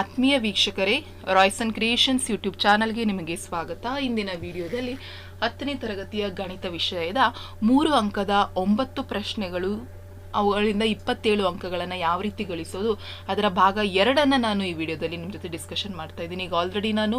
ಆತ್ಮೀಯ ವೀಕ್ಷಕರೇ Royson creations YouTube ಚಾನಲ್ಗೆ ನಿಮಗೆ ಸ್ವಾಗತ. ಇಂದಿನ ವಿಡಿಯೋದಲ್ಲಿ ಹತ್ತನೇ ತರಗತಿಯ ಗಣಿತ ವಿಷಯದ ಮೂರು ಅಂಕದ ಒಂಬತ್ತು ಪ್ರಶ್ನೆಗಳು ಅವುಗಳಿಂದ ಇಪ್ಪತ್ತೇಳು ಅಂಕಗಳನ್ನು ಯಾವ ರೀತಿ ಗಳಿಸೋದು, ಅದರ ಭಾಗ ಎರಡನ್ನು ನಾನು ಈ ವಿಡಿಯೋದಲ್ಲಿ ನಿಮ್ಮ ಜೊತೆ ಡಿಸ್ಕಷನ್ ಮಾಡ್ತಾ ಇದ್ದೀನಿ. ಈಗ ಆಲ್ರೆಡಿ ನಾನು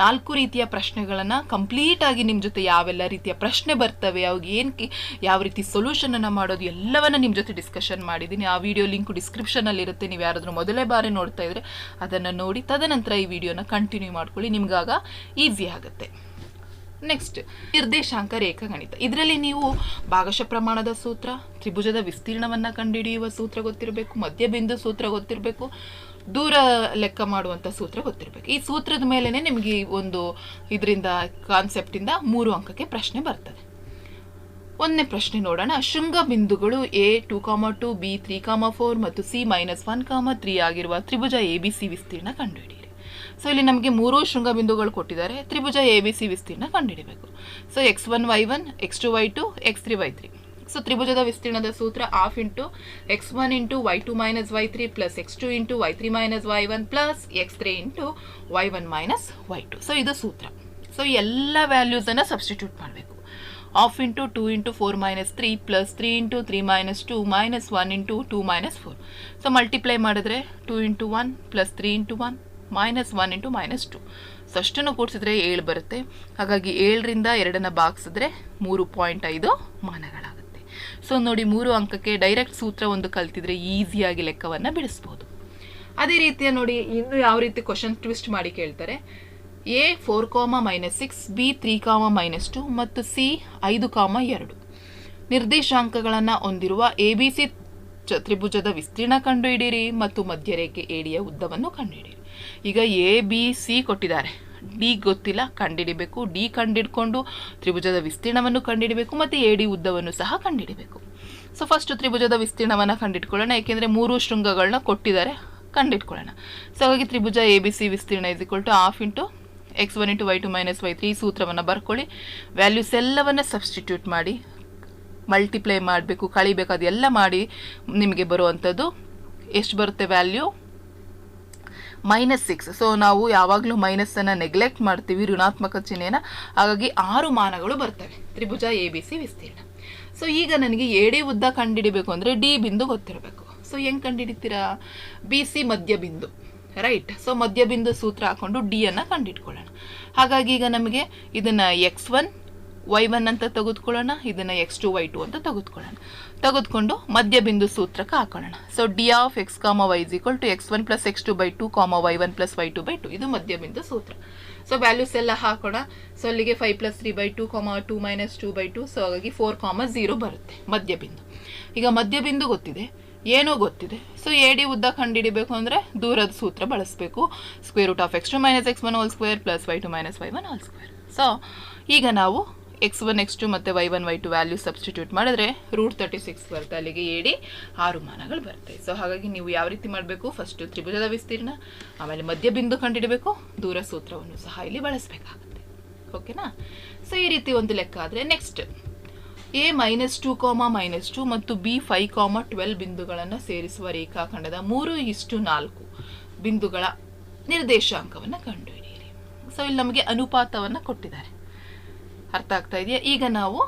ನಾಲ್ಕು ರೀತಿಯ ಪ್ರಶ್ನೆಗಳನ್ನು ಕಂಪ್ಲೀಟ್ ಆಗಿ ನಿಮ್ಮ ಜೊತೆ ಯಾವೆಲ್ಲ ರೀತಿಯ ಪ್ರಶ್ನೆ ಬರ್ತವೆ ಅವಾಗ ಏನು ಯಾವ ರೀತಿ ಸೊಲ್ಯೂಷನನ್ನು ಮಾಡೋದು ಎಲ್ಲವನ್ನ ನಿಮ್ಮ ಜೊತೆ ಡಿಸ್ಕಷನ್ ಮಾಡಿದ್ದೀನಿ. ಆ ವಿಡಿಯೋ ಲಿಂಕ್ ಡಿಸ್ಕ್ರಿಪ್ಷನಲ್ಲಿರುತ್ತೆ ನೀವು ಯಾರಾದರೂ ಮೊದಲೇ ಬಾರಿ ನೋಡ್ತಾ ಇದ್ರೆ ಅದನ್ನು ನೋಡಿ, ತದನಂತರ ಈ ವಿಡಿಯೋನ ಕಂಟಿನ್ಯೂ ಮಾಡ್ಕೊಳ್ಳಿ. ನಿಮ್ಗಾಗ ಈಸಿ ಆಗುತ್ತೆ. ನೆಕ್ಸ್ಟ್ ನಿರ್ದೇಶಾಂಕ ರೇಖಾಗಣಿತ. ಇದರಲ್ಲಿ ನೀವು ಭಾಗಶಃ ಪ್ರಮಾಣದ ಸೂತ್ರ, ತ್ರಿಭುಜದ ವಿಸ್ತೀರ್ಣವನ್ನು ಕಂಡುಹಿಡಿಯುವ ಸೂತ್ರ ಗೊತ್ತಿರಬೇಕು, ಮಧ್ಯಬಿಂದು ಸೂತ್ರ ಗೊತ್ತಿರಬೇಕು, ದೂರ ಲೆಕ್ಕ ಮಾಡುವಂಥ ಸೂತ್ರ ಗೊತ್ತಿರಬೇಕು. ಈ ಸೂತ್ರದ ಮೇಲೇ ನಿಮಗೆ ಒಂದು ಇದರಿಂದ ಕಾನ್ಸೆಪ್ಟಿಂದ ಮೂರು ಅಂಕಕ್ಕೆ ಪ್ರಶ್ನೆ ಬರ್ತದೆ. ಒಂದನೇ ಪ್ರಶ್ನೆ ನೋಡೋಣ. ಶೃಂಗ ಬಿಂದುಗಳು A two comma two B three comma four ಮತ್ತು C minus one comma three ಆಗಿರುವ ತ್ರಿಭುಜ ಎ ಬಿ ಸಿ ವಿಸ್ತೀರ್ಣ ಕಂಡುಹಿಡಿಯಿರಿ ಸೊ ಇಲ್ಲಿ ನಮಗೆ ಮೂರು ಶೃಂಗಬಿಂದುಗಳು ಕೊಟ್ಟಿದ್ದಾರೆ. ತ್ರಿಭುಜ ಎ ಬಿ ಸಿ ವಿಸ್ತೀರ್ಣ ಕಂಡುಹಿಡಿಬೇಕು. So X one Y one X two Y two X three Y three so ತ್ರಿಭುಜದ ವಿಸ್ತೀರ್ಣದ ಸೂತ್ರ half into X one into Y two minus Y three plus X two into Y three minus Y one plus X three into Y one minus Y two so ಇದು ಸೂತ್ರ. So ಎಲ್ಲ ವ್ಯಾಲ್ಯೂಸನ್ನು substitute ಮಾಡಬೇಕು. Half into two into four minus three plus three into three minus two minus one into two minus four so multiply ಮಾಡಿದ್ರೆ two into one plus three into one minus one into minus two so ಅಷ್ಟನ್ನು ಕೂಡಿಸಿದ್ರೆ ಏಳು ಬರುತ್ತೆ. ಹಾಗಾಗಿ ಏಳರಿಂದ ಎರಡನ್ನು ಬಾಗಿಸಿದ್ರೆ ಮೂರು point ಐದು ಮಾನಗಳಾಗುತ್ತೆ. ಸೊ ನೋಡಿ ಮೂರು ಅಂಕಕ್ಕೆ ಡೈರೆಕ್ಟ್ ಸೂತ್ರ ಒಂದು ಕಲ್ತಿದ್ರೆ ಈಸಿಯಾಗಿ ಲೆಕ್ಕವನ್ನು ಬಿಡಿಸ್ಬೋದು. ಅದೇ ರೀತಿಯ ನೋಡಿ ಇನ್ನು ಯಾವ ರೀತಿ ಕ್ವಶನ್ ಟ್ವಿಸ್ಟ್ ಮಾಡಿ ಕೇಳ್ತಾರೆ. A four comma minus six B three comma minus two ಮತ್ತು ಸಿ ಐದು ಕಾಮ ಎರಡು. ನಿರ್ದೇಶಾಂಕಗಳನ್ನು ಹೊಂದಿರುವ ಎ ಬಿ ಸಿ ತ್ರಿಭುಜದ ವಿಸ್ತೀರ್ಣ ಕಂಡುಹಿಡಿಯಿರಿ ಮತ್ತು ಮಧ್ಯರೇಖೆ ಏಡಿಯ ಉದ್ದವನ್ನು ಕಂಡುಹಿಡಿಯಿರಿ. ಈಗ ಎ ಬಿ ಸಿ ಕೊಟ್ಟಿದ್ದಾರೆ. ಡಿ ಗೊತ್ತಿಲ್ಲ ಕಂಡುಹಿಡಿಬೇಕು ಡಿ ಕಂಡಿಡ್ಕೊಂಡು ತ್ರಿಭುಜದ ವಿಸ್ತೀರ್ಣವನ್ನು ಕಂಡುಹಿಡಿಬೇಕು ಮತ್ತು ಎ ಡಿ ಉದ್ದವನ್ನು ಸಹ ಕಂಡುಹಿಡಿಬೇಕು ಸೊ ಫಸ್ಟ್ ತ್ರಿಭುಜದ ವಿಸ್ತೀರ್ಣವನ್ನು ಕಂಡಿಟ್ಕೊಳ್ಳೋಣ. ಏಕೆಂದರೆ ಮೂರು ಶೃಂಗಗಳನ್ನ ಕೊಟ್ಟಿದ್ದಾರೆ, ಕಂಡಿಟ್ಕೊಳ್ಳೋಣ. ಸೊ ಹಾಗಾಗಿ ತ್ರಿಭುಜ ಎ ಬಿ ಸಿ ವಿಸ್ತೀರ್ಣ is equal to half into X one into Y two minus Y three ಸೂತ್ರವನ್ನು ಬರ್ಕೊಳ್ಳಿ. ವ್ಯಾಲ್ಯೂಸ್ ಎಲ್ಲವನ್ನು ಸಬ್ಸ್ಟಿಟ್ಯೂಟ್ ಮಾಡಿ ಮಲ್ಟಿಪ್ಲೈ ಮಾಡಬೇಕು, ಕಳಿಬೇಕು, ಅದೆಲ್ಲ ಮಾಡಿ ನಿಮಗೆ ಬರುವಂಥದ್ದು, ಎಷ್ಟು ಬರುತ್ತೆ ವ್ಯಾಲ್ಯೂ ಮೈನಸ್ ಸಿಕ್ಸ್ ಸೊ ನಾವು ಯಾವಾಗಲೂ ಮೈನಸ್ಸನ್ನು ನೆಗ್ಲೆಕ್ಟ್ ಮಾಡ್ತೀವಿ, ಋಣಾತ್ಮಕ ಚಿಹ್ನೆನ ಹಾಗಾಗಿ ಆರು ಮಾನಗಳು ಬರ್ತವೆ. ತ್ರಿಭುಜ ಎ ಬಿ ಸಿ ವಿಸ್ತೀರ್ಣ. ಸೊ ಈಗ ನನಗೆ ಎಡಿ ಉದ್ದ ಕಂಡುಹಿಡಿಬೇಕು ಅಂದರೆ ಡಿ ಬಿಂದು ಗೊತ್ತಿರಬೇಕು. ಸೊ ಹೆಂಗೆ ಕಂಡುಹಿಡಿತೀರಾ ಬಿ ಸಿ ಮಧ್ಯ ಬಿಂದು. ರೈಟ್ ಸೊ ಮಧ್ಯಬಿಂದು ಸೂತ್ರ ಹಾಕೊಂಡು ಡಿ ಅನ್ನು ಕಂಡುಹಿಡ್ಕೊಳ್ಳೋಣ ಹಾಗಾಗಿ ಈಗ ನಮಗೆ ಇದನ್ನು ಎಕ್ಸ್ ಒನ್ ವೈ ಒನ್ ಅಂತ ತೆಗೆದುಕೊಳ್ಳೋಣ, ಇದನ್ನು ಎಕ್ಸ್ ಟು ವೈ ಟು ಅಂತ ತೆಗೆದುಕೊಳ್ಳೋಣ. ತೆಗೆದುಕೊಂಡು ಮಧ್ಯಬಿಂದು ಸೂತ್ರಕ್ಕೆ ಹಾಕೊಳ್ಳೋಣ so D of X comma Y is equal to X one plus X two by two comma Y one plus Y two by two ಇದು ಮಧ್ಯ ಬಿಂದು ಸೂತ್ರ. ಸೊ ವ್ಯಾಲ್ಯೂಸ್ ಎಲ್ಲ ಹಾಕೋಣ. ಸೊ ಅಲ್ಲಿಗೆ five plus three by two comma two minus two by two so ಹಾಗಾಗಿ four comma zero ಬರುತ್ತೆ ಮಧ್ಯ ಬಿಂದು. ಈಗ ಮಧ್ಯ ಬಿಂದು ಗೊತ್ತಿದೆ. ಏನೋ ಗೊತ್ತಿದೆ. ಸೊ ಎ ಡಿ ಉದ್ದ ಕಂಡುಹಿಡಿಬೇಕು ಅಂದರೆ ದೂರದ ಸೂತ್ರ ಬಳಸಬೇಕು. Square root of X two minus X one whole square plus Y two minus Y one whole square so ಈಗ ನಾವು ಎಕ್ಸ್ ಒನ್ ಎಕ್ಸ್ ಟು ಮತ್ತು Y one Y two value substitute ಮಾಡಿದ್ರೆ ರೂಟ್ ತರ್ಟಿ ಸಿಕ್ಸ್ ಬರುತ್ತೆ ಅಲ್ಲಿಗೆ ಏಡಿ ಆರು ಮಾನಗಳು ಬರುತ್ತೆ. So ಹಾಗಾಗಿ ನೀವು ಯಾವ ರೀತಿ ಮಾಡಬೇಕು? ಫಸ್ಟು ತ್ರಿಭುಜದ ವಿಸ್ತೀರ್ಣ, ಆಮೇಲೆ ಮಧ್ಯಬಿಂದು ಕಂಡಿಡಬೇಕು ದೂರ ಸೂತ್ರವನ್ನು ಸಹ ಇಲ್ಲಿ ಬಳಸಬೇಕಾಗುತ್ತೆ. ಓಕೆನಾ ಸೊ ಈ ರೀತಿ ಒಂದು ಲೆಕ್ಕ ಆದರೆ next A minus two comma minus two ಮತ್ತು ಬಿ ಫೈ ಕಾಮ ಟ್ವೆಲ್ ಬಿಂದುಗಳನ್ನು ಸೇರಿಸುವ ರೇಖಾಖಂಡದ ಮೂರು ಇಷ್ಟು ನಾಲ್ಕು ಬಿಂದುಗಳ ನಿರ್ದೇಶಾಂಕವನ್ನು ಕಂಡುಹಿಡಿಯಿರಿ. ಸೊ ಇಲ್ಲಿ ನಮಗೆ ಅನುಪಾತವನ್ನು ಕೊಟ್ಟಿದ್ದಾರೆ. ಅರ್ಥ ಆಗ್ತಾ ಇದೆಯಾ ಈಗ ನಾವು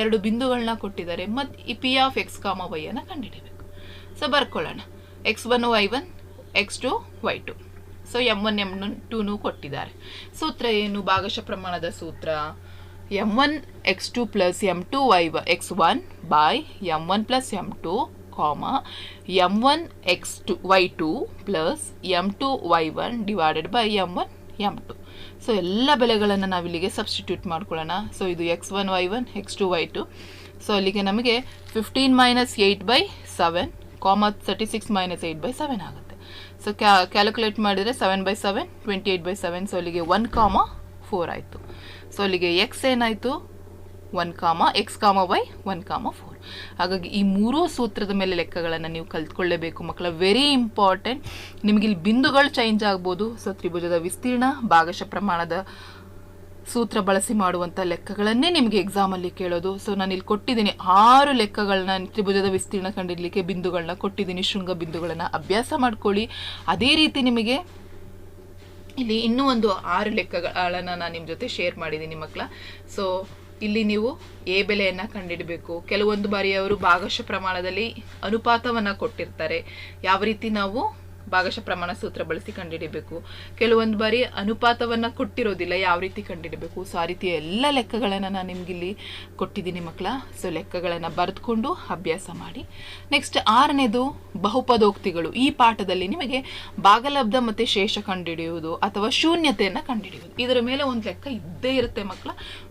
ಎರಡು ಬಿಂದುಗಳನ್ನ ಕೊಟ್ಟಿದ್ದಾರೆ. ಮತ್ತು ಈ ಪಿ ಆಫ್ ಎಕ್ಸ್ ಕಾಮ ವೈಯನ್ನು ಅನ್ನು ಕಂಡುಹಿಡಿಯಬೇಕು so ಬರ್ಕೊಳ್ಳೋಣ. X one Y one X two Y two so M one M ಟೂನು ಕೊಟ್ಟಿದ್ದಾರೆ. ಸೂತ್ರ ಏನು? ಭಾಗಶಃ ಪ್ರಮಾಣದ ಸೂತ್ರ. M one X two plus M two ವ X one by M one plus M two comma M one X two Y two plus M two Y one divided by M one M two so ಎಲ್ಲ ಬೆಲೆಗಳನ್ನು ನಾವಿಲ್ಲಿಗೆ substitute ಮಾಡ್ಕೊಳ್ಳೋಣ. So ಇದು X one Y one X two Y two so ಅಲ್ಲಿಗೆ ನಮಗೆ fifteen minus eight by seven comma thirty six minus eight by seven ಆಗುತ್ತೆ. So ಕ್ಯಾ calculate ಮಾಡಿದರೆ seven by seven twenty eight by seven so ಅಲ್ಲಿಗೆ one comma four ಆಯಿತು. So ಅಲ್ಲಿಗೆ X ಏನಾಯಿತು? One comma X comma Y one comma four ಹಾಗಾಗಿ ಈ ಮೂರೂ ಸೂತ್ರದ ಮೇಲೆ ಲೆಕ್ಕಗಳನ್ನು ನೀವು ಕಲ್ತ್ಕೊಳ್ಳೇಬೇಕು ಮಕ್ಕಳ. ವೆರಿ ಇಂಪಾರ್ಟೆಂಟ್ ನಿಮಗೆ ಇಲ್ಲಿ ಬಿಂದುಗಳು ಚೇಂಜ್ ಆಗ್ಬೋದು. ಸೊ ತ್ರಿಭುಜದ ವಿಸ್ತೀರ್ಣ, ಭಾಗಶಃ ಪ್ರಮಾಣದ ಸೂತ್ರ ಬಳಸಿ ಮಾಡುವಂಥ ಲೆಕ್ಕಗಳನ್ನೇ ನಿಮಗೆ ಎಕ್ಸಾಮಲ್ಲಿ ಕೇಳೋದು. ಸೊ ನಾನು ಇಲ್ಲಿ ಕೊಟ್ಟಿದ್ದೀನಿ ಆರು ಲೆಕ್ಕಗಳನ್ನ. ತ್ರಿಭುಜದ ವಿಸ್ತೀರ್ಣ ಕಂಡಿಡಲಿಕ್ಕೆ ಬಿಂದುಗಳನ್ನ ಕೊಟ್ಟಿದ್ದೀನಿ. ಶೃಂಗ ಬಿಂದುಗಳನ್ನು ಅಭ್ಯಾಸ ಮಾಡ್ಕೊಳ್ಳಿ. ಅದೇ ರೀತಿ ನಿಮಗೆ ಇಲ್ಲಿ ಇನ್ನೂ ಒಂದು ಆರು ಲೆಕ್ಕಗಳನ್ನು ನಾನು ನಿಮ್ಮ ಜೊತೆ ಶೇರ್ ಮಾಡಿದ್ದೀನಿ ಮಕ್ಕಳ. ಸೊ ಇಲ್ಲಿ ನೀವು ಎ ಬೆಲೆಯನ್ನು ಕಂಡಿಡಬೇಕು. ಕೆಲವೊಂದು ಬಾರಿ ಅವರು ಭಾಗಶಃ ಪ್ರಮಾಣದಲ್ಲಿ ಅನುಪಾತವನ್ನು ಕೊಟ್ಟಿರ್ತಾರೆ. ಯಾವ ರೀತಿ ನಾವು ಭಾಗಶಃ ಪ್ರಮಾಣ ಸೂತ್ರ ಬಳಸಿ ಕಂಡುಹಿಡಿಬೇಕು ಕೆಲವೊಂದು ಬಾರಿ ಅನುಪಾತವನ್ನು ಕೊಟ್ಟಿರೋದಿಲ್ಲ, ಯಾವ ರೀತಿ ಕಂಡುಹಿಡಬೇಕು ಸೊ, ಆ ರೀತಿಯ ಎಲ್ಲ ಲೆಕ್ಕಗಳನ್ನು ನಾನು ನಿಮಗಿಲ್ಲಿ ಕೊಟ್ಟಿದ್ದೀನಿ ಮಕ್ಕಳ ಸೊ, ಲೆಕ್ಕಗಳನ್ನು ಬರೆದುಕೊಂಡು ಅಭ್ಯಾಸ ಮಾಡಿ. ನೆಕ್ಸ್ಟ್ ಆರನೇದು ಬಹುಪದೋಕ್ತಿಗಳು. ಈ ಪಾಠದಲ್ಲಿ ನಿಮಗೆ ಭಾಗಲಬ್ಧ ಮತ್ತು ಶೇಷ ಕಂಡುಹಿಡಿಯುವುದು ಅಥವಾ ಶೂನ್ಯತೆಯನ್ನು ಕಂಡುಹಿಡಿಯುವುದು. ಇದರ ಮೇಲೆ ಒಂದು ಲೆಕ್ಕ ಇದ್ದೇ ಇರುತ್ತೆ ಮಕ್ಕಳ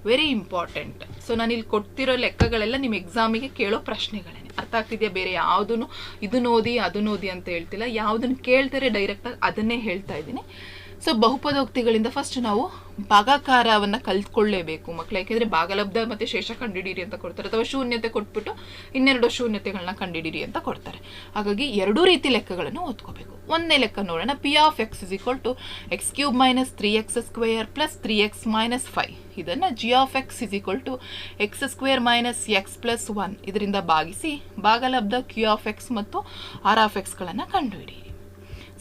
ವೆರಿ ಇಂಪಾರ್ಟೆಂಟ್ ಸೊ ನಾನು ಇಲ್ಲಿ ಕೊಡ್ತಿರೋ ಲೆಕ್ಕಗಳೆಲ್ಲ ನಿಮ್ಮ ಎಕ್ಸಾಮಿಗೆ ಕೇಳೋ ಪ್ರಶ್ನೆಗಳೇ. ಅರ್ಥ ಆಗ್ತಿದೆಯಾ ಬೇರೆ ಯಾವುದನ್ನು? ಇದನ್ನ ಓದಿ ಅದನ್ನ ಓದಿ ಅಂತ ಹೇಳ್ತಿಲ್ಲ. ಯಾವುದನ್ನು ಕೇಳ್ತಾರೆ ಡೈರೆಕ್ಟಾಗಿ ಅದನ್ನೇ ಹೇಳ್ತಾ ಇದ್ದೀನಿ. ಸೊ ಬಹುಪದೋಕ್ತಿಗಳಿಂದ ಫಸ್ಟ್ ನಾವು ಭಾಗಾಕಾರವನ್ನು ಕಲ್ತ್ಕೊಳ್ಳೇಬೇಕು ಮಕ್ಕಳು ಯಾಕೆಂದರೆ ಭಾಗಲಬ್ಧ ಮತ್ತು ಶೇಷ ಕಂಡಿಡೀರಿ ಅಂತ ಕೊಡ್ತಾರೆ. ಅಥವಾ ಶೂನ್ಯತೆ ಕೊಟ್ಬಿಟ್ಟು ಇನ್ನೆರಡು ಶೂನ್ಯತೆಗಳನ್ನ ಕಂಡಿಡೀರಿ ಅಂತ ಕೊಡ್ತಾರೆ. ಹಾಗಾಗಿ ಎರಡೂ ರೀತಿ ಲೆಕ್ಕಗಳನ್ನು ಓದ್ಕೋಬೇಕು. ಒಂದನೇ ಲೆಕ್ಕ ನೋಡೋಣ. P of X is equal to X cube minus three X square plus three X minus five ಇದನ್ನು G of X is equal to X square minus X plus one ಇದರಿಂದ ಭಾಗಿಸಿ ಭಾಗಲಬ್ಧ ಕ್ಯೂ ಆಫ್ ಎಕ್ಸ್ ಮತ್ತು R of ಎಕ್ಸ್ಗಳನ್ನು ಕಂಡುಹಿಡಿಯಿರಿ